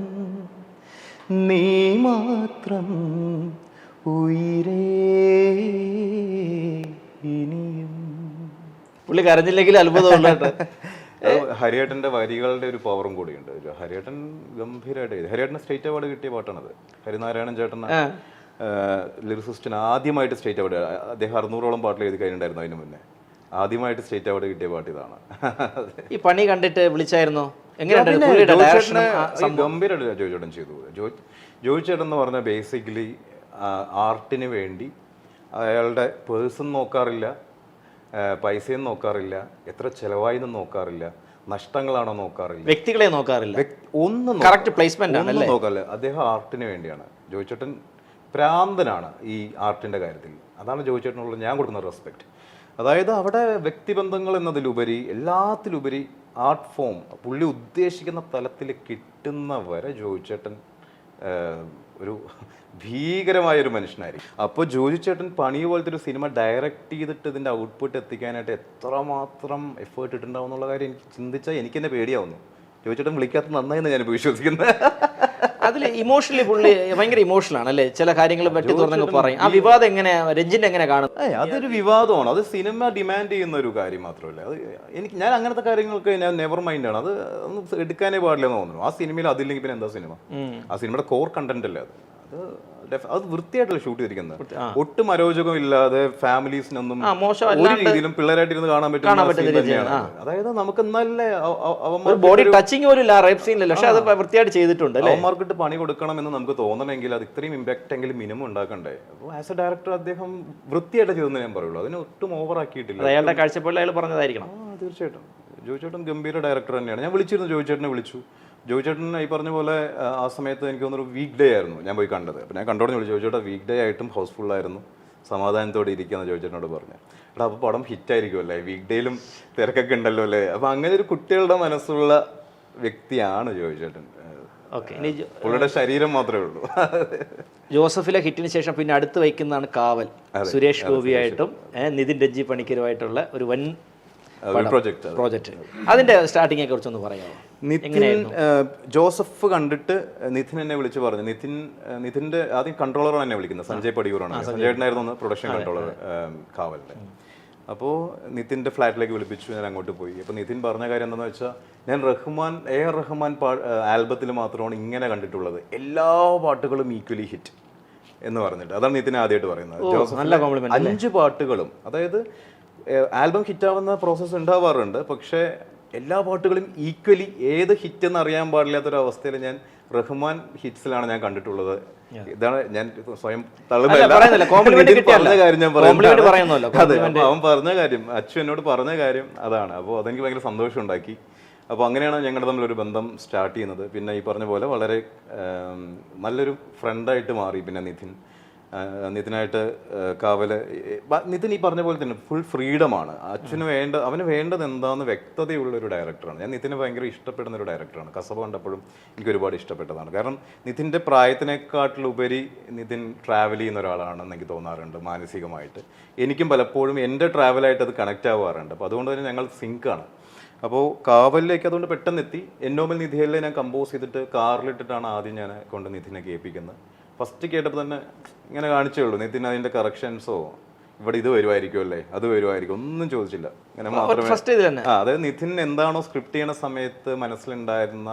നീ മാത്രം ഉയരേ ഇനിയും. പുള്ളി കരഞ്ഞില്ലെങ്കിൽ അത്ഭുതമുള്ള ഹരിയേട്ടന്റെ വരികളുടെ ഒരു പവറും കൂടിയുണ്ട്. ഹരിയേട്ടൻ ഗംഭീരമായിട്ട് എഴുതി. ഹരിയേട്ടന് സ്റ്റേറ്റ് അവാർഡ് കിട്ടിയ പാട്ടാണത്. ഹരിനാരായണൻ ചേട്ടൻ ലിറിസിസ്റ്റിന് ആദ്യമായിട്ട് സ്റ്റേറ്റ് അവാർഡ് അദ്ദേഹം അറുന്നൂറോളം പാട്ടിൽ എഴുതി കഴിഞ്ഞിട്ടുണ്ടായിരുന്നു അതിന് മുന്നേ. ആദ്യമായിട്ട് സ്റ്റേറ്റ് അവാർഡ് കിട്ടിയ പാട്ട് ഇതാണ്. ഈ പണി കണ്ടിട്ട് വിളിച്ചായിരുന്നു? ഗംഭീരമായിട്ട് ജോയി ചേട്ടൻ ചെയ്തു. ജോയി ജോയി ചേട്ടൻ എന്ന് പറഞ്ഞാൽ ബേസിക്കലി ആർട്ടിന് വേണ്ടി അയാളുടെ പേഴ്സൺ നോക്കാറില്ല. പൈസയും നോക്കാറില്ല. എത്ര ചെലവായെന്നും നോക്കാറില്ല. നഷ്ടങ്ങളാണോ നോക്കാറില്ല. വ്യക്തികളെ നോക്കാറില്ല. ഒന്നും കറക്റ്റ് പ്ലേസ്മെന്റ് ഒന്നും നോക്കാറില്ല. അദ്ദേഹം ആർട്ടിന് വേണ്ടിയാണ്. ജോയിച്ചേട്ടൻ പ്രാന്തനാണ് ഈ ആർട്ടിന്റെ കാര്യത്തിൽ. അതാണ് ജോയിച്ചേട്ടനുള്ള ഞാൻ കൊടുക്കുന്ന റെസ്പെക്ട് അതായത് അവിടെ വ്യക്തിബന്ധങ്ങൾ എന്നതിലുപരി എല്ലാത്തിലുപരി ആർട്ട് ഫോം പുള്ളി ഉദ്ദേശിക്കുന്ന തലത്തിൽ കിട്ടുന്ന വരെ ജോയിച്ചേട്ടൻ ഒരു ഭീകരമായ ഒരു മനുഷ്യനായിരിക്കും. അപ്പോൾ ജോജി ചേട്ടൻ പണി പോലത്തെ ഒരു സിനിമ ഡയറക്റ്റ് ചെയ്തിട്ട് ഇതിന്റെ ഔട്ട്പുട്ട് എത്തിക്കാനായിട്ട് എത്രമാത്രം എഫേർട്ട് ഇട്ടുണ്ടാവും എന്നുള്ള കാര്യം എനിക്ക് ചിന്തിച്ചാൽ എനിക്ക് തന്നെ പേടിയാവുന്നു. ജോജി ചേട്ടൻ വിളിക്കാത്ത നന്നായി ഞാൻ വിശ്വസിക്കുന്നത് അതിൽ ഇമോഷണലി പുള്ളി ഭയങ്കര ഇമോഷണൽ ആണ് അല്ലേ? ചില കാര്യങ്ങൾ പറ്റി തുറന്നങ്ങ് പറയും. ആ വിവാദം എങ്ങനെ രഞ്ജിന്റെ എങ്ങനെ കാണും? അതൊരു വിവാദമാണ്. അത് സിനിമ ഡിമാൻഡ് ചെയ്യുന്ന ഒരു കാര്യം മാത്രമല്ല. അത് എനിക്ക് ഞാൻ അങ്ങനത്തെ കാര്യങ്ങൾക്ക് ഞാൻ നെവർ മൈൻഡ് ആണ്. അത് ഒന്ന് എടുക്കാനേ പാടില്ല എന്ന് തോന്നുന്നു. ആ സിനിമയിൽ അതില്ലെങ്കിൽ പിന്നെ എന്താ സിനിമ? ആ സിനിമയുടെ കോർ കണ്ടന്റ് അല്ലേ അത്? അത് വൃത്തിയായിട്ടല്ല ഷൂട്ട് ചെയ്തിരിക്കുന്നത്. ഒട്ടും അരോചകം ഇല്ലാതെ ഫാമിലീസിനൊന്നും ഒരു രീതിയിലും പിള്ളേരായിട്ട് ഇരുന്ന് കാണാൻ പറ്റുന്ന. അതായത് നമുക്ക് നല്ല ബോഡി ടച്ചിങ് പോലും ഇല്ല റേപ്പ് സീനില്ല പക്ഷെ അത് വൃത്തിയായിട്ട് ചെയ്തിട്ടുണ്ട് അവന്മാർക്കിട്ട് പണി കൊടുക്കണമെന്ന് നമുക്ക് തോന്നണമെങ്കിൽ അത് ഇത്രയും ഇമ്പാക്റ്റ് എങ്കിലും മിനിമം ഉണ്ടാക്കണ്ടേ. അപ്പോൾ ആസ് എ ഡയറക്ടർ അദ്ദേഹം വൃത്തിയായിട്ട് ചെയ്തെന്ന് ഞാൻ പറയുള്ളൂ. അതിനെ ഒട്ടും ഓവർ ആക്കിയിട്ടില്ല അയാളുടെ കാഴ്ചപ്പാടിൽ അയാൾ പറഞ്ഞതായിരിക്കണം. തീർച്ചയായിട്ടും. ജോയിച്ചേട്ടൻ ഗംഭീര ഡയറക്ടർ തന്നെയാണ്. ഞാൻ വിളിച്ചിരുന്നു ജോയിച്ചേട്ടനെ വിളിച്ചു. ജോയിച്ചേട്ടൻ ഈ പറഞ്ഞ പോലെ ആ, സമയത്ത് എനിക്ക് തോന്നുന്നു വീക്ക് ഡേ ആയിരുന്നു ഞാൻ പോയി കണ്ടത്. അപ്പോൾ ഞാൻ കണ്ടോടെ വിളിച്ചു ജോയിച്ചേട്ടാ വീക്ക് ഡേ ആയിട്ടും ഹൗസ്ഫുള്ളായിരുന്നു ആയിരുന്നു. സമാധാനത്തോടെ ഇരിക്കുന്ന ജോയിച്ചേട്ടനോട് പറഞ്ഞു. എടാ അപ്പോൾ പടം ഹിറ്റ് ആയിരിക്കുമല്ലേ വീക്ക് ഡേയിലും തിരക്കൊക്കെ ഉണ്ടല്ലോ അല്ലേ? അപ്പോൾ അങ്ങനെ ഒരു കുട്ടികളുടെ മനസ്സുള്ള വ്യക്തിയാണ് ജോയിച്ചേട്ടൻ. ഓക്കെ ഇനി ജോ- പുള്ളിയുടെ ശരീരം മാത്രമേ ഉള്ളൂ. ജോസഫിലെ ഹിറ്റിന് ശേഷം പിന്നെ അടുത്ത് വയ്ക്കുന്നതാണ് കാവൽ. സുരേഷ് ഗോപിയായിട്ടും നിതിൻ രഞ്ജി പണിക്കരുമായിട്ടുള്ള ഒരു വൻ പ്രോജക്റ്റ് അതിന്റെ സ്റ്റാർട്ടിങ്ങിനെ കുറിച്ചൊന്ന് പറയാമോ? നിതിൻ ജോസഫ് കണ്ടിട്ട് നിതിൻ എന്നെ വിളിച്ച് പറഞ്ഞു. നിതിൻ നിതിന്റെ ആദ്യം കൺട്രോളറാണ് എന്നെ വിളിക്കുന്നത്. സഞ്ജയ് പടിയൂറാണ്. സഞ്ജയേട്ടനായിരുന്നു ഒന്ന് പ്രൊഡക്ഷൻ കൺട്രോളർ കാവലിന്റെ അപ്പോൾ നിതിന്റെ ഫ്ലാറ്റിലേക്ക് വിളിപ്പിച്ചു ഞാൻ അങ്ങോട്ട് പോയി. അപ്പോൾ നിതിൻ പറഞ്ഞ കാര്യം എന്താണെന്ന് വെച്ചാൽ ഞാൻ റഹ്മാൻ എ ആർ റഹ്മാൻ പാ ആൽബത്തിൽ മാത്രമാണ് ഇങ്ങനെ കണ്ടിട്ടുള്ളത്. എല്ലാ പാട്ടുകളും ഈക്വലി ഹിറ്റ് എന്ന് പറഞ്ഞിട്ട്. അതാണ് നിതിൻ ആദ്യമായിട്ട് പറയുന്നത്. ജോസഫ് നല്ല കോംപ്ലിമെന്റ് അഞ്ച് പാട്ടുകളും അതായത് ആൽബം ഹിറ്റാവുന്ന പ്രോസസ്സ് ഉണ്ടാവാറുണ്ട്. പക്ഷേ എല്ലാ പാട്ടുകളും ഈക്വലി ഏത് ഹിറ്റ് എന്ന് അറിയാൻ പാടില്ലാത്തൊരവസ്ഥയിൽ ഞാൻ റഹ്മാൻ ഹിറ്റ്സിലാണ് ഞാൻ കണ്ടിട്ടുള്ളത്. ഇതാണ് ഞാൻ സ്വയം പറഞ്ഞ കാര്യം ഞാൻ. അതെ അവൻ പറഞ്ഞ കാര്യം അച്ഛൻ എന്നോട് പറഞ്ഞ കാര്യം അതാണ്. അപ്പോൾ അതെനിക്ക് ഭയങ്കര സന്തോഷം ഉണ്ടാക്കി അപ്പോൾ അങ്ങനെയാണ് ഞങ്ങളുടെ തമ്മിലൊരു ബന്ധം സ്റ്റാർട്ട് ചെയ്യുന്നത്. പിന്നെ ഈ പറഞ്ഞ പോലെ വളരെ നല്ലൊരു ഫ്രണ്ടായിട്ട് മാറി. പിന്നെ നിതിൻ ആ, നിതിനായിട്ട് കാവൽ നിതിൻ ഈ പറഞ്ഞ പോലെ തന്നെ ഫുൾ ഫ്രീഡമാണ് അച്ഛന് വേണ്ട അവന് വേണ്ടത് എന്താണെന്ന് വ്യക്തതയുള്ള ഒരു ഡയറക്ടറാണ് ഞാൻ നിതിനെ ഭയങ്കര ഇഷ്ടപ്പെടുന്ന ഒരു ഡയറക്ടറാണ് കസബ കണ്ടപ്പോഴും എനിക്ക് ഒരുപാട് ഇഷ്ടപ്പെട്ടതാണ്. കാരണം നിതിന്റെ പ്രായത്തിനെക്കാട്ടിലുപരി നിതിൻ ട്രാവൽ ചെയ്യുന്ന ഒരാളാണെന്ന് എനിക്ക് തോന്നാറുണ്ട് മാനസികമായിട്ട്. എനിക്കും പലപ്പോഴും എന്റെ ട്രാവലായിട്ട് അത് കണക്റ്റ് ആവാറുണ്ട്. അപ്പോൾ അതുകൊണ്ട് തന്നെ ഞങ്ങൾ സിങ്കാണ് അപ്പോൾ കാവലിലേക്ക് അതുകൊണ്ട് പെട്ടെന്ന് എത്തി എന്നോമൽ നിധിയിലെ ഞാൻ കമ്പോസ് ചെയ്തിട്ട് കാറിലിട്ടിട്ടാണ് ആദ്യം ഞാൻ കൊണ്ട് നിധിനെ കേൾപ്പിക്കുന്നത്. ഫസ്റ്റ് കേട്ടപ്പോൾ തന്നെ ഇങ്ങനെ കാണിച്ചേ ഉള്ളൂ. നിതിൻ അതിന്റെ കറക്ഷൻസോ ഇവിടെ ഇത് വരുമായിരിക്കും അല്ലേ? അത് വരുമായിരിക്കും ഒന്നും ചോദിച്ചില്ല. ഇങ്ങനെ മാത്രമേ ആ അതായത് നിതിൻ എന്താണോ സ്ക്രിപ്റ്റ് ചെയ്യണ സമയത്ത് മനസ്സിലുണ്ടായിരുന്ന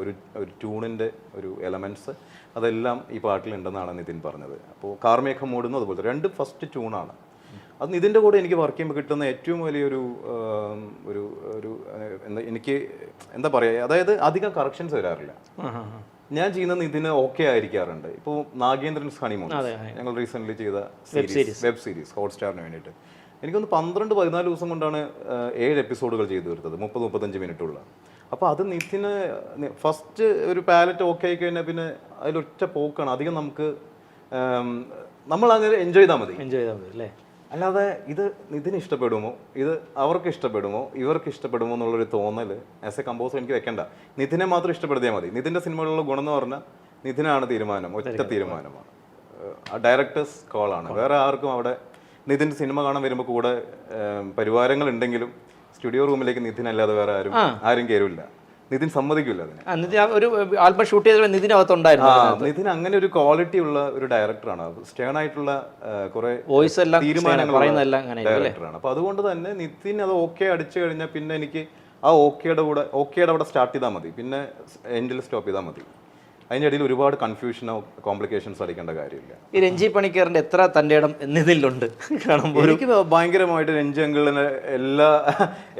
ഒരു ഒരു ട്യൂണിന്റെ ഒരു എലമെന്റ്സ് അതെല്ലാം ഈ പാട്ടിലുണ്ടെന്നാണ് നിതിൻ പറഞ്ഞത്. അപ്പോൾ കാർമേഘം മൂടുന്നു അതുപോലെ രണ്ട് ഫസ്റ്റ് ട്യൂണാണ് അത് നിതിന്റെ കൂടെ എനിക്ക് വർക്ക് ചെയ്യുമ്പോൾ കിട്ടുന്ന ഏറ്റവും വലിയൊരു ഒരു ഒരു എന്താ എനിക്ക് എന്താ പറയുക അതായത് അധികം കറക്ഷൻസ് വരാറില്ല. ഞാൻ ചെയ്യുന്ന നിതിന് ഓക്കെ ആയിരിക്കാറുണ്ട്. ഇപ്പോൾ നാഗേന്ദ്രൻസ് ഹണിമൂൺ ഞങ്ങൾ റീസെന്റ് ചെയ്ത സീരീസ് വെബ് സീരീസ് ഹോട്ട്സ്റ്റാറിന് വേണ്ടിയിട്ട്. എനിക്കൊന്ന് പന്ത്രണ്ട് പതിനാല് ദിവസം കൊണ്ടാണ് ഏഴ് എപ്പിസോഡുകൾ ചെയ്തു തീർത്തത്. മുപ്പത് മുപ്പത്തഞ്ച് മിനിറ്റുള്ള അപ്പോൾ അത് നിതിന് ഫസ്റ്റ് ഒരു പാലറ്റ് ഓക്കെ ആയി കഴിഞ്ഞാൽ പിന്നെ അതിലൊറ്റ പോക്കാണ്. അധികം നമുക്ക് നമ്മൾ അങ്ങനെ എൻജോയ് ചെയ്താൽ മതി. എൻജോയ് ചെയ്താൽ മതി അല്ലേ? അല്ലാതെ ഇത് ഇതിന് ഇഷ്ടപ്പെടുമോ? ഇത് അവർക്ക് ഇഷ്ടപ്പെടുമോ? ഇവർക്ക് ഇഷ്ടപ്പെടുമോ എന്നുള്ളൊരു തോന്നൽ ആസ് എ കമ്പോസർ എനിക്ക് വെക്കണ്ട. നിതിനെ മാത്രം ഇഷ്ടപ്പെടുത്തിയാൽ മതി. നിതിന്റെ സിനിമകളിലുള്ള ഗുണം എന്ന് പറഞ്ഞാൽ നിതിനാണ് തീരുമാനം ഒറ്റ തീരുമാനമാണ്. ഡയറക്ടേഴ്സ് കോളാണ് വേറെ ആർക്കും അവിടെ നിതിന്റെ സിനിമ കാണാൻ വരുമ്പോൾ കൂടെ പരിവാരങ്ങൾ ഉണ്ടെങ്കിലും സ്റ്റുഡിയോ റൂമിലേക്ക് നിതിൻ അല്ലാതെ വേറെ ആരും ആരും കയറില്ല നിതിൻ സമ്മതിക്കില്ല അതിന്. നിതിൻ ആ ഒരു ആൽബം ഷൂട്ട് ചെയ്ത നിതിൻ അകത്തുണ്ടായിരുന്നു നിതിൻ അങ്ങനെ ഒരു ക്വാളിറ്റി ഉള്ള ഒരു ഡയറക്ടറാണ് സ്റ്റേൺ ആയിട്ടുള്ള കുറെ വോയിസ് എല്ലാം തീരുമാനങ്ങൾ പറയുന്നതെല്ലാം ഡയറക്ടറാണ് അപ്പൊ അതുകൊണ്ട് തന്നെ നിതിൻ അത് ഓക്കെ അടിച്ചു കഴിഞ്ഞാൽ പിന്നെ എനിക്ക് ആ ഓക്കെയുടെ കൂടെ ഓക്കെയുടെ അവിടെ സ്റ്റാർട്ട് ചെയ്താൽ മതി. പിന്നെ എൻഡിൽ സ്റ്റോപ്പ് ചെയ്താൽ മതി. അതിന്റെ ഇടയിൽ ഒരുപാട് കൺഫ്യൂഷനോ കോംപ്ലിക്കേഷൻസ് അടിക്കേണ്ട കാര്യമില്ല. ഈ രഞ്ജി പണിക്കറിന്റെ എത്ര തന്റെ ഇടം എന്നിതിലുണ്ട്. കാണുമ്പോൾ എനിക്ക് ഭയങ്കരമായിട്ട് രഞ്ജി അങ്കിളിന് എല്ലാ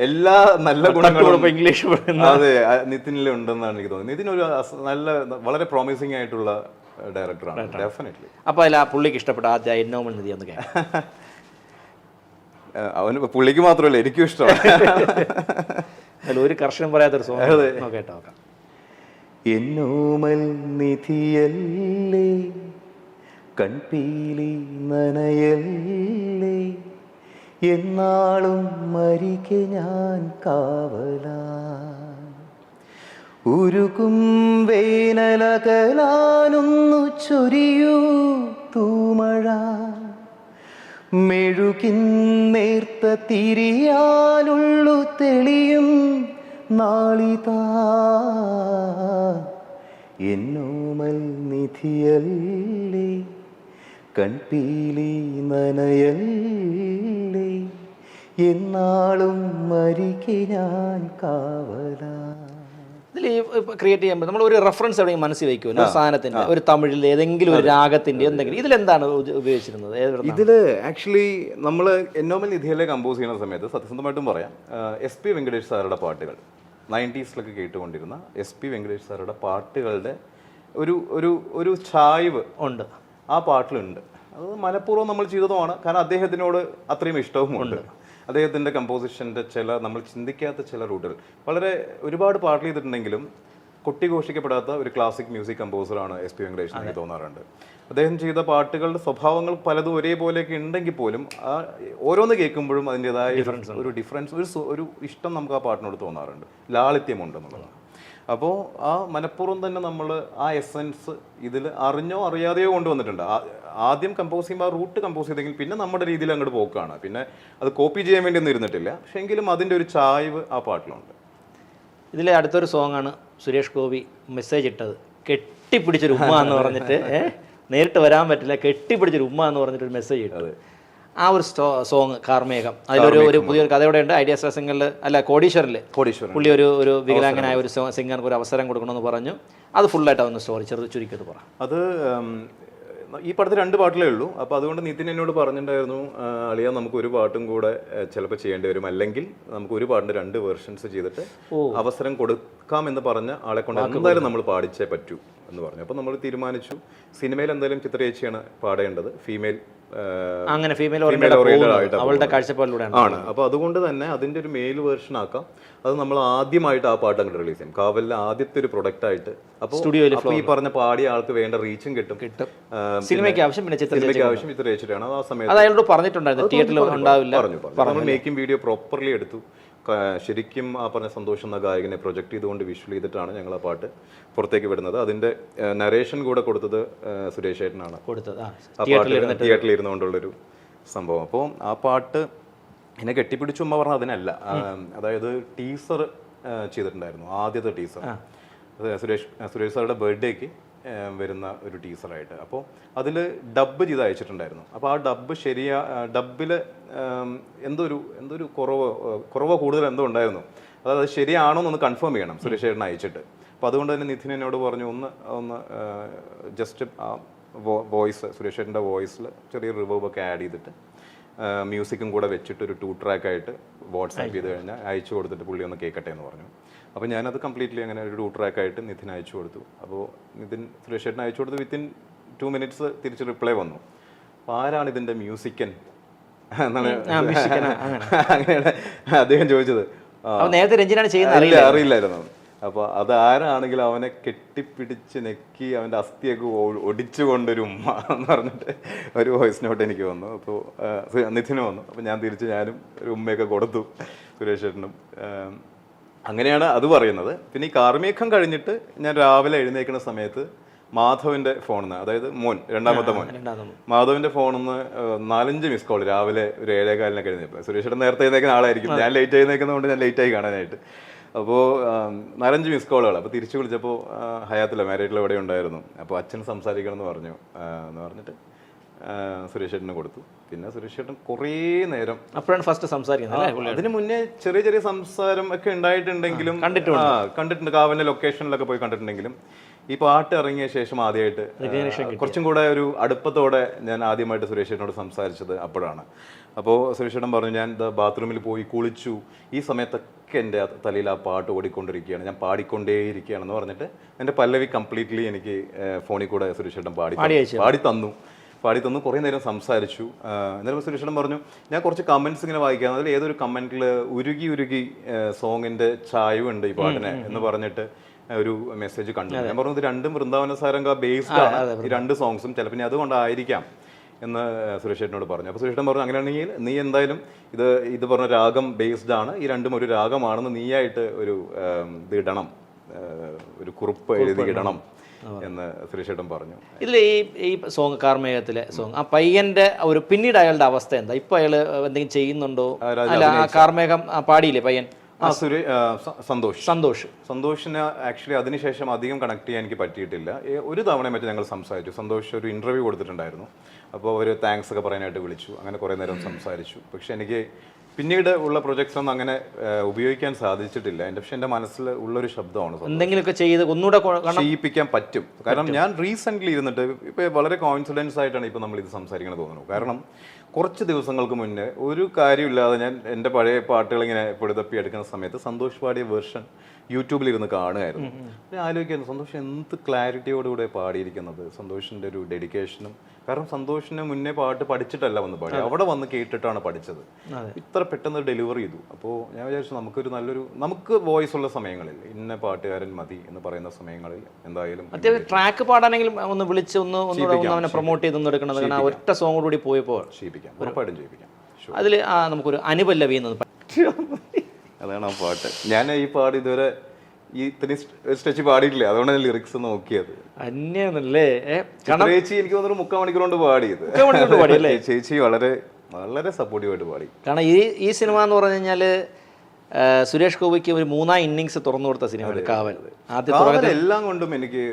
എല്ലാ നല്ല ഗുണങ്ങളും ഇംഗ്ലീഷ് അതെ നിതിനിൽ ഉണ്ടെന്നാണ് എനിക്ക് തോന്നുന്നത്. നിതിൻ ഒരു നല്ല വളരെ പ്രോമിസിംഗ് ആയിട്ടുള്ള ഡയറക്ടറാണ് ഡെഫിനറ്റ്ലി അപ്പോൾ അതിൽ ആ പുള്ളിക്ക് ഇഷ്ടപ്പെട്ട ആദ്യ എന്നോമൽ നിധി ഒന്ന് അവന് പുള്ളിക്ക് മാത്രമല്ല എനിക്കും ഇഷ്ടമാണ്. അതിൽ ഒരു കർഷകൻ പറയാത്തൊരു സോങ് കേട്ടോ നോക്കാം. എന്നോമൽ നിധിയല്ലേ? കൺപീലി നനയല്ലേ? എന്നാളും മരിക്കെ ഞാൻ കാവല ഉരുകും വേനലകലാനൊന്നു ചൊരിയൂ തൂമഴ. മെഴുകിൻ നേർത്ത തിരിയാലുള്ളു തെളിയും നാളിതാ എന്നോമൽ നിധിയല്ലേ കൺപീലി നനയല്ലേ എന്നാളും മരിക്കെ ഞാൻ കാവലാ. ഇതിൽ ക്രിയേറ്റ് ചെയ്യുമ്പോൾ നമ്മൾ ഒരു റെഫറൻസ് എവിടെ മനസ്സിൽ വയ്ക്കും ഒരു സാധനത്തിന്റെ ഒരു തമിഴിൽ ഏതെങ്കിലും ഒരു രാഗത്തിന്റെ എന്തെങ്കിലും. ഇതിലെന്താണ് ഉപ- ഉപയോഗിച്ചിരുന്നത്? ഏത് ഇതിൽ ആക്ച്വലി നമ്മൾ എന്നോമൽ നിധിയിലെ കമ്പോസ് ചെയ്യുന്ന സമയത്ത് സത്യസന്ധമായിട്ടും പറയാം. എസ് പി വെങ്കടേഷ് സാറുടെ പാട്ടുകൾ. നയന്റീസിലൊക്കെ കേട്ടുകൊണ്ടിരുന്ന എസ് പി വെങ്കടേഷ് സാറുടെ പാട്ടുകളുടെ ഒരു ഒരു ഒരു ചായ്വ് ഉണ്ട്. ആ പാട്ടിലുണ്ട്. അത് മനഃപൂർവം നമ്മൾ ചെയ്തതുമാണ്. കാരണം അദ്ദേഹത്തിനോട് അത്രയും ഇഷ്ടവുമുണ്ട് അദ്ദേഹത്തിന്റെ കമ്പോസിഷന്റെ ചില നമ്മൾ ചിന്തിക്കാത്ത ചില റൂട്ടുകൾ. വളരെ ഒരുപാട് പാട്ട് ചെയ്തിട്ടുണ്ടെങ്കിലും കൊട്ടിഘോഷിക്കപ്പെടാത്ത ഒരു ക്ലാസിക് മ്യൂസിക് കമ്പോസറാണ് എസ് പി വെങ്കടേഷ് എനിക്ക് തോന്നാറുണ്ട്. അദ്ദേഹം ചെയ്ത പാട്ടുകളുടെ സ്വഭാവങ്ങൾ പലതും ഒരേപോലെയൊക്കെ ഉണ്ടെങ്കിൽ പോലും ആ ഓരോന്ന് കേൾക്കുമ്പോഴും അതിന്റെതായ ഒരു ഡിഫറൻസ് ഒരു ഒരു ഇഷ്ടം നമുക്ക് ആ പാട്ടിനോട് തോന്നാറുണ്ട്. ലാളിത്യമുണ്ടെന്നുള്ളതാണ്. അപ്പോൾ ആ മനഃപൂർവം തന്നെ നമ്മൾ ആ എസൻസ് ഇതിൽ അറിഞ്ഞോ അറിയാതെയോ കൊണ്ടുവന്നിട്ടുണ്ട്. ആദ്യം കമ്പോസ് ചെയ്യുമ്പോൾ ആ റൂട്ട് കമ്പോസ് ചെയ്തെങ്കിൽ പിന്നെ നമ്മുടെ രീതിയിൽ അങ്ങോട്ട് പോക്കാണ്. പിന്നെ അത് കോപ്പി ചെയ്യാൻ വേണ്ടി ഒന്നും ഇരുന്നിട്ടില്ല. പക്ഷേ എങ്കിലും അതിന്റെ ഒരു ചായ്വ് ആ പാട്ടിലുണ്ട്. ഇതിലെ അടുത്തൊരു സോങ് ആണ് സുരേഷ് ഗോപി മെസ്സേജ് ഇട്ടത്. കെട്ടിപ്പിടിച്ചൊരു ഉമ്മ എന്ന് പറഞ്ഞിട്ട് നേരിട്ട് വരാൻ പറ്റില്ല കെട്ടിപ്പിടിച്ചൊരു ഉമ്മ എന്ന് പറഞ്ഞിട്ടൊരു മെസ്സേജ് ഇട്ടത്. ആ ഒരു സോങ് കാർമേഘം. അതിലൊരു ഒരു പുതിയൊരു കഥയുടെ ഉണ്ട് ഐഡിയ സിംഗറിൽ അല്ല കോടീശ്വറിൽ കോടീശ്വരൻ. പുള്ളി ഒരു ഒരു വികലാംഗനായ ഒരു സിംഗർക്ക് ഒരു അവസരം കൊടുക്കണമെന്ന് പറഞ്ഞു. അത് ഫുള്ളായിട്ട് അതൊന്ന് സ്റ്റോറി ചെറുത് ചുരുക്കിയത് പറ. അത് ഈ പടത്തിൽ രണ്ട് പാട്ടിലേ ഉള്ളൂ. അപ്പോൾ അതുകൊണ്ട് നിതിൻ എന്നോട് പറഞ്ഞിട്ടുണ്ടായിരുന്നു "ആ, അളിയ നമുക്ക് ഒരു പാട്ടും കൂടെ ചിലപ്പോൾ ചെയ്യേണ്ടി വരും. അല്ലെങ്കിൽ നമുക്ക് ഒരു പാട്ടിന്റെ രണ്ട് വേർഷൻസ് ചെയ്തിട്ട് അവസരം കൊടുക്കാം എന്ന് പറഞ്ഞ ആളെ കൊണ്ട് എന്തായാലും നമ്മൾ പാടിച്ചേ പറ്റൂ എന്ന് പറഞ്ഞു. അപ്പോൾ നമ്മൾ തീരുമാനിച്ചു. സിനിമയിൽ എന്തായാലും ചിത്രയേച്ചിയാണ് പാടേണ്ടത്. ഫീമെയിൽ അങ്ങനെ ഫീമെയിൽ ഓറിയന്റഡ് അവളുടെ. കാഴ്ചപ്പാടിലൂടെയാണ് ആണ്. അപ്പോൾ അതുകൊണ്ട് തന്നെ അതിന്റെ ഒരു മെയിൽ വേർഷൻ ആക്കാം. അത് നമ്മൾ ആദ്യമായിട്ട് ആ പാട്ട് അങ്ങോട്ട് റിലീസ് ചെയ്യും. കാവലിലെ ആദ്യത്തെ ഒരു പ്രൊഡക്റ്റ് ആയിട്ട്. അപ്പോൾ സ്റ്റുഡിയോയിൽ അപ്പോൾ ഈ പറഞ്ഞ പാടിയ ആൾക്ക് വേണ്ട റീച്ചും കിട്ടും. കിട്ടും. സിനിമയ്ക്ക് ആവശ്യം പിന്നെ സിനിമയ്ക്ക് ആവശ്യം ഇത്ര അത് ആ സമയത്ത് അത് അയാളോട് പറഞ്ഞിട്ടുണ്ടായിരുന്നു. തിയേറ്ററിൽ ഉണ്ടാവില്ല. പറഞ്ഞു പറഞ്ഞു. നമ്മൾ മേക്കിംഗ് വീഡിയോ പ്രോപ്പർലി എടുത്തു. ശരിക്കും ആ പറഞ്ഞ സന്തോഷം എന്ന ഗായകനെ പ്രൊജക്റ്റ് ചെയ്തുകൊണ്ട് വിഷ്വൽ ചെയ്തിട്ടാണ് ഞങ്ങൾ ആ പാട്ട് പുറത്തേക്ക് വിടുന്നത്. അതിന്റെ നരേഷൻ കൂടെ കൊടുത്തത് സുരേഷ് ഏട്ടനാണ് കൊടുത്തത്. ആ പാട്ട് തിയേറ്ററിൽ ഇരുന്നുകൊണ്ടുള്ളൊരു സംഭവം. അപ്പോൾ ആ പാട്ട് എന്നെ കെട്ടിപ്പിടിച്ചു ഉമ്മ പറഞ്ഞ അതിനല്ല. അതായത് ടീസർ ചെയ്തിട്ടുണ്ടായിരുന്നു. ആദ്യത്തെ ടീസർ സുരേഷ് സുരേഷ് സാറുടെ ബർത്ത്ഡേക്ക് വരുന്ന ഒരു ടീസറായിട്ട്. അപ്പോൾ അതിൽ ഡബ്ബ് ചെയ്ത് അയച്ചിട്ടുണ്ടായിരുന്നു. അപ്പോൾ ആ ഡബ്ബ് ശരിയാ ഡബ്ബിൽ എന്തൊരു എന്തൊരു കുറവ് ആ, കൂടുതൽ എന്തോ ഉണ്ടായിരുന്നു. അതായത് അത് ശരിയാണോ എന്നൊന്ന് കൺഫേം ചെയ്യണം സുരേഷ് ചേട്ടൻ അയച്ചിട്ട്. അപ്പോൾ അതുകൊണ്ട് തന്നെ നിധിൻ എന്നോട് പറഞ്ഞു ഒന്ന് ഒന്ന് ജസ്റ്റ് ആ വോയിസ് സുരേഷ് ചേട്ടന്റെ വോയിസിൽ ചെറിയ റിവേർബ് ഒക്കെ ആഡ് ചെയ്തിട്ട് മ്യൂസിക്കും കൂടെ വെച്ചിട്ട് ഒരു ടു ട്രാക്ക് ആയിട്ട് വാട്സാപ്പ് ചെയ്ത് കഴിഞ്ഞാൽ അയച്ചു കൊടുത്തിട്ട് പുള്ളി ഒന്ന് കേൾക്കട്ടെ എന്ന് പറഞ്ഞു. അപ്പോൾ ഞാനത് കംപ്ലീറ്റ്ലി അങ്ങനെ ഒരു ട്രാക്കായിട്ട് ട്രാക്ക് ആയിട്ട് നിതിൻ അയച്ചു കൊടുത്തു. അപ്പോൾ നിതിൻ സുരേഷ് ചേട്ടൻ അയച്ചു കൊടുത്ത് വിത്തിൻ ടു മിനിറ്റ്സ് തിരിച്ച് റിപ്ലൈ വന്നു. അപ്പോൾ ആരാണ് ഇതിന്റെ മ്യൂസിക്കൻ എന്നാണ് അങ്ങനെയാണ് അദ്ദേഹം ചോദിച്ചത്. നേരത്തെ രഞ്ജിനാണ് ചെയ്യുന്നത് അറിയില്ല അറിയില്ലായിരുന്നു. അപ്പോൾ അത് ആരാണെങ്കിലും അവനെ കെട്ടിപ്പിടിച്ച് നെക്കി അവന്റെ അസ്ഥിയൊക്കെ ഒടിച്ചുകൊണ്ടൊരു ഒടിച്ചു കൊണ്ടൊരു ഉമ്മ എന്ന് പറഞ്ഞിട്ട് ഒരു വോയിസ് നോട്ട് എനിക്ക് വന്നു. അപ്പോൾ നിധിന് വന്നു. അപ്പോൾ ഞാൻ തിരിച്ച് ഞാനും ഒരു ഉമ്മയൊക്കെ കൊടുത്തു സുരേഷ് ചേട്ടനും അങ്ങനെയാണ് അത് പറയുന്നത്. പിന്നെ ഈ കാർമേഘം കഴിഞ്ഞിട്ട് ഞാൻ രാവിലെ എഴുന്നേക്കുന്ന സമയത്ത് മാധവന്റെ ഫോണിൽ നിന്ന് അതായത് മോൻ രണ്ടാമത്തെ മോൻ. മാധവിന്റെ ഫോണിൽ നിന്ന് നാലഞ്ച് മിസ് കോൾ രാവിലെ ഒരു ഏഴേകാലിനൊക്കെ എഴുന്നേപ്പ് സുരേഷ് നേരത്തെ എഴുന്നേക്കുന്ന ആളായിരിക്കും. ഞാൻ ലേറ്റ് എഴുന്നേക്കുന്നതുകൊണ്ട് ഞാൻ ലേറ്റ് ആയി കാണാനായിട്ട്. അപ്പോൾ നാലഞ്ച് മിസ് കോളുകൾ അപ്പോൾ തിരിച്ചു വിളിച്ചപ്പോൾ ഹയാത്തില്ല മാരേറ്റിൽ എവിടെ ഉണ്ടായിരുന്നു. അപ്പോൾ അച്ഛൻ സംസാരിക്കണം എന്ന് പറഞ്ഞു എന്ന് പറഞ്ഞിട്ട് സുരേഷ് ചേട്ടന് കൊടുത്തു. പിന്നെ സുരേഷേട്ടൻ കുറേ നേരം അപ്പോഴാണ് ഫസ്റ്റ് സംസാരിക്കുന്നത്? അതിന് മുന്നേ ചെറിയ ചെറിയ സംസാരം ഒക്കെ ഉണ്ടായിട്ടുണ്ടെങ്കിലും കണ്ടിട്ടുണ്ട്. കണ്ടിട്ടുണ്ട്. കാവലിന്റെ ലൊക്കേഷനിലൊക്കെ പോയി കണ്ടിട്ടുണ്ടെങ്കിലും. ഈ പാട്ട് ഇറങ്ങിയ ശേഷം ആദ്യമായിട്ട് കുറച്ചും കൂടെ ഒരു അടുപ്പത്തോടെ ഞാൻ ആദ്യമായിട്ട് സുരേഷ് ചേട്ടനോട് സംസാരിച്ചത് അപ്പോഴാണ്. അപ്പോൾ സുരേഷ് ചേട്ടൻ പറഞ്ഞു ഞാൻ ബാത്റൂമിൽ പോയി കുളിച്ചു. ഈ സമയത്തൊക്കെ എന്റെ തലയിൽ ആ പാട്ട് ഓടിക്കൊണ്ടിരിക്കുകയാണ്. ഞാൻ പാടിക്കൊണ്ടേയിരിക്കുകയാണെന്ന് പറഞ്ഞിട്ട് എന്റെ പല്ലവി കംപ്ലീറ്റ്ലി എനിക്ക് ഫോണിൽ കൂടെ സുരേഷ് ചേട്ടൻ പാടി പാടി തന്നു. അയച്ചു. പാടി തന്നു. പാടി കുറേ നേരം സംസാരിച്ചു. എന്നാലും സുരേഷണം പറഞ്ഞു ഞാൻ കുറച്ച് കമന്റ്സ് ഇങ്ങനെ വായിക്കാം. അതിൽ ഏതൊരു കമന്റിൽ ഉരുകി ഉരുകി സോങ്ങിന്റെ ചായവുണ്ട് ഈ പാട്ടിനെ എന്ന് പറഞ്ഞിട്ട് ഒരു മെസ്സേജ് കണ്ടു. ഞാൻ പറഞ്ഞു ഇത് രണ്ടും വൃന്ദാവന സാരംഗ ബേസ്ഡ് ആണ്. ഈ രണ്ട് സോങ്സും ചിലപ്പോൾ ഇനി അതുകൊണ്ടായിരിക്കാം എന്ന് സുരേഷ് ചേട്ടനോട് പറഞ്ഞു. അപ്പോൾ സുരേഷ് പറഞ്ഞു അങ്ങനെയാണെങ്കിൽ നീ എന്തായാലും ഇത് ഇത് പറഞ്ഞ രാഗം ബേസ്ഡ് ആണ്. ഈ രണ്ടും ഒരു രാഗമാണെന്ന് നീയായിട്ട് ഒരു ഇതിടണം ഇത് ഇടണം. ആ, ഒരു കുറിപ്പ് എഴുതി ഇടണം എന്ന് സുരേഷ് പറഞ്ഞു. ഇതിൽ ഈ ഈ സോങ് കാർമേഘത്തിലെ സോങ്. ആ പയ്യന്റെ ഒരു പിന്നീട് അയാളുടെ അവസ്ഥ എന്താ? ഇപ്പൊ അയാൾ എന്തെങ്കിലും ചെയ്യുന്നുണ്ടോ? അല്ല ആ കാർമേഘം പാടിയില്ലേ പയ്യൻ? ആ സുരേ സന്തോഷ്. സന്തോഷ്. സന്തോഷിന് ആക്ച്വലി അതിനുശേഷം അധികം കണക്ട് ചെയ്യാൻ എനിക്ക് പറ്റിയിട്ടില്ല. ഒരു തവണ മറ്റേ ഞങ്ങൾ സംസാരിച്ചു. സന്തോഷ് ഒരു ഇന്റർവ്യൂ കൊടുത്തിട്ടുണ്ടായിരുന്നു. അപ്പോൾ അവർ താങ്ക്സ് ഒക്കെ പറയാനായിട്ട് വിളിച്ചു. അങ്ങനെ കുറേ നേരം സംസാരിച്ചു. പക്ഷേ എനിക്ക് പിന്നീട് ഉള്ള പ്രൊജക്ട്സ് ഒന്നും അങ്ങനെ ഉപയോഗിക്കാൻ സാധിച്ചിട്ടില്ല. എന്റെ പക്ഷെ എന്റെ മനസ്സിൽ ഉള്ളൊരു ശബ്ദമാണ്. എന്തെങ്കിലുമൊക്കെ ചെയ്ത് ഒന്നുകൂടെ ചെയ്യിപ്പിക്കാൻ പറ്റും. കാരണം ഞാൻ റീസെന്റ് ഇരുന്നിട്ട് ഇപ്പൊ വളരെ കോൺഫിഡൻസ് ആയിട്ടാണ് ഇപ്പൊ നമ്മൾ ഇത് സംസാരിക്കണം തോന്നുന്നു. കാരണം കുറച്ച് ദിവസങ്ങൾക്ക് മുന്നേ ഒരു കാര്യമില്ലാതെ ഞാൻ എന്റെ പഴയ പാട്ടുകൾ ഇങ്ങനെ പൊടുതപ്പി എടുക്കുന്ന സമയത്ത് സന്തോഷ് പാടിയ വേർഷൻ യൂട്യൂബിൽ ഇരുന്ന് കാണുമായിരുന്നു പിന്നെ ആലോചിക്കുന്നു സന്തോഷം എന്ത് ക്ലാരിറ്റിയോടുകൂടെ പാടിയിരിക്കുന്നത്? സന്തോഷിന്റെ ഒരു ഡെഡിക്കേഷനും കാരണം സന്തോഷിന് മുന്നേ പാട്ട് പഠിച്ചിട്ടല്ല വന്ന് പാടി. അവിടെ വന്ന് കേട്ടിട്ടാണ് പഠിച്ചത്. ഇത്ര പെട്ടെന്ന് ഡെലിവറി ചെയ്തു. അപ്പോൾ ഞാൻ വിചാരിച്ചു നമുക്കൊരു നല്ലൊരു നമുക്ക് വോയിസ് ഉള്ള സമയങ്ങളിൽ ഇന്ന പാട്ടുകാരൻ മതി എന്ന് പറയുന്ന സമയങ്ങളിൽ എന്തായാലും അത്യാവശ്യം ട്രാക്ക് പാടാനെങ്കിലും ഒന്ന് വിളിച്ച് ഒന്ന് അവനെ പ്രൊമോട്ട് ചെയ്തൊന്നും ആ ഒറ്റ സോങ്ങോടുകൂടി കൂടി പോയപ്പോൾ ചെയ്യിപ്പിക്കാം ഉറപ്പായിട്ടും ചെയ്യിപ്പിക്കാം. അതിൽ നമുക്കൊരു അനുപല്ലവി എന്നത് അതാണ് ആ പാട്ട്. ഞാൻ ഈ പാട്ട് ഇതുവരെ ഈ ഇത്രയും സ്റ്റെച്ച് പാടിയിട്ടില്ല. അതുകൊണ്ട് ലിറിക്സ് നോക്കിയത്. അന്യാന്നല്ലേ? ചേച്ചി എനിക്ക് തോന്നുന്നു മുക്കാൽ മണിക്കൂർ കൊണ്ട് പാടിയത്. മണിക്കൂർ പാടി, അല്ലേ? ചേച്ചി വളരെ വളരെ സപ്പോർട്ടീവായിട്ട് പാടി. കാരണം ഈ ഈ സിനിമ എന്ന് പറഞ്ഞു കഴിഞ്ഞാൽ സുരേഷ് ഗോപിക്ക് ഒരു മൂന്നാം ഇന്നിങ്സ് തുറന്നു കൊടുത്ത സിനിമയാണ് കാവൽ. ആദ്യ എല്ലാം കൊണ്ടും എനിക്ക്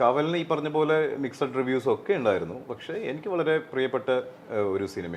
കാവലിന് ഈ പറഞ്ഞ പോലെ മിക്സഡ് റിവ്യൂസ് ഒക്കെ ഉണ്ടായിരുന്നു. പക്ഷേ എനിക്ക് വളരെ പ്രിയപ്പെട്ട ഒരു സിനിമയാണ്.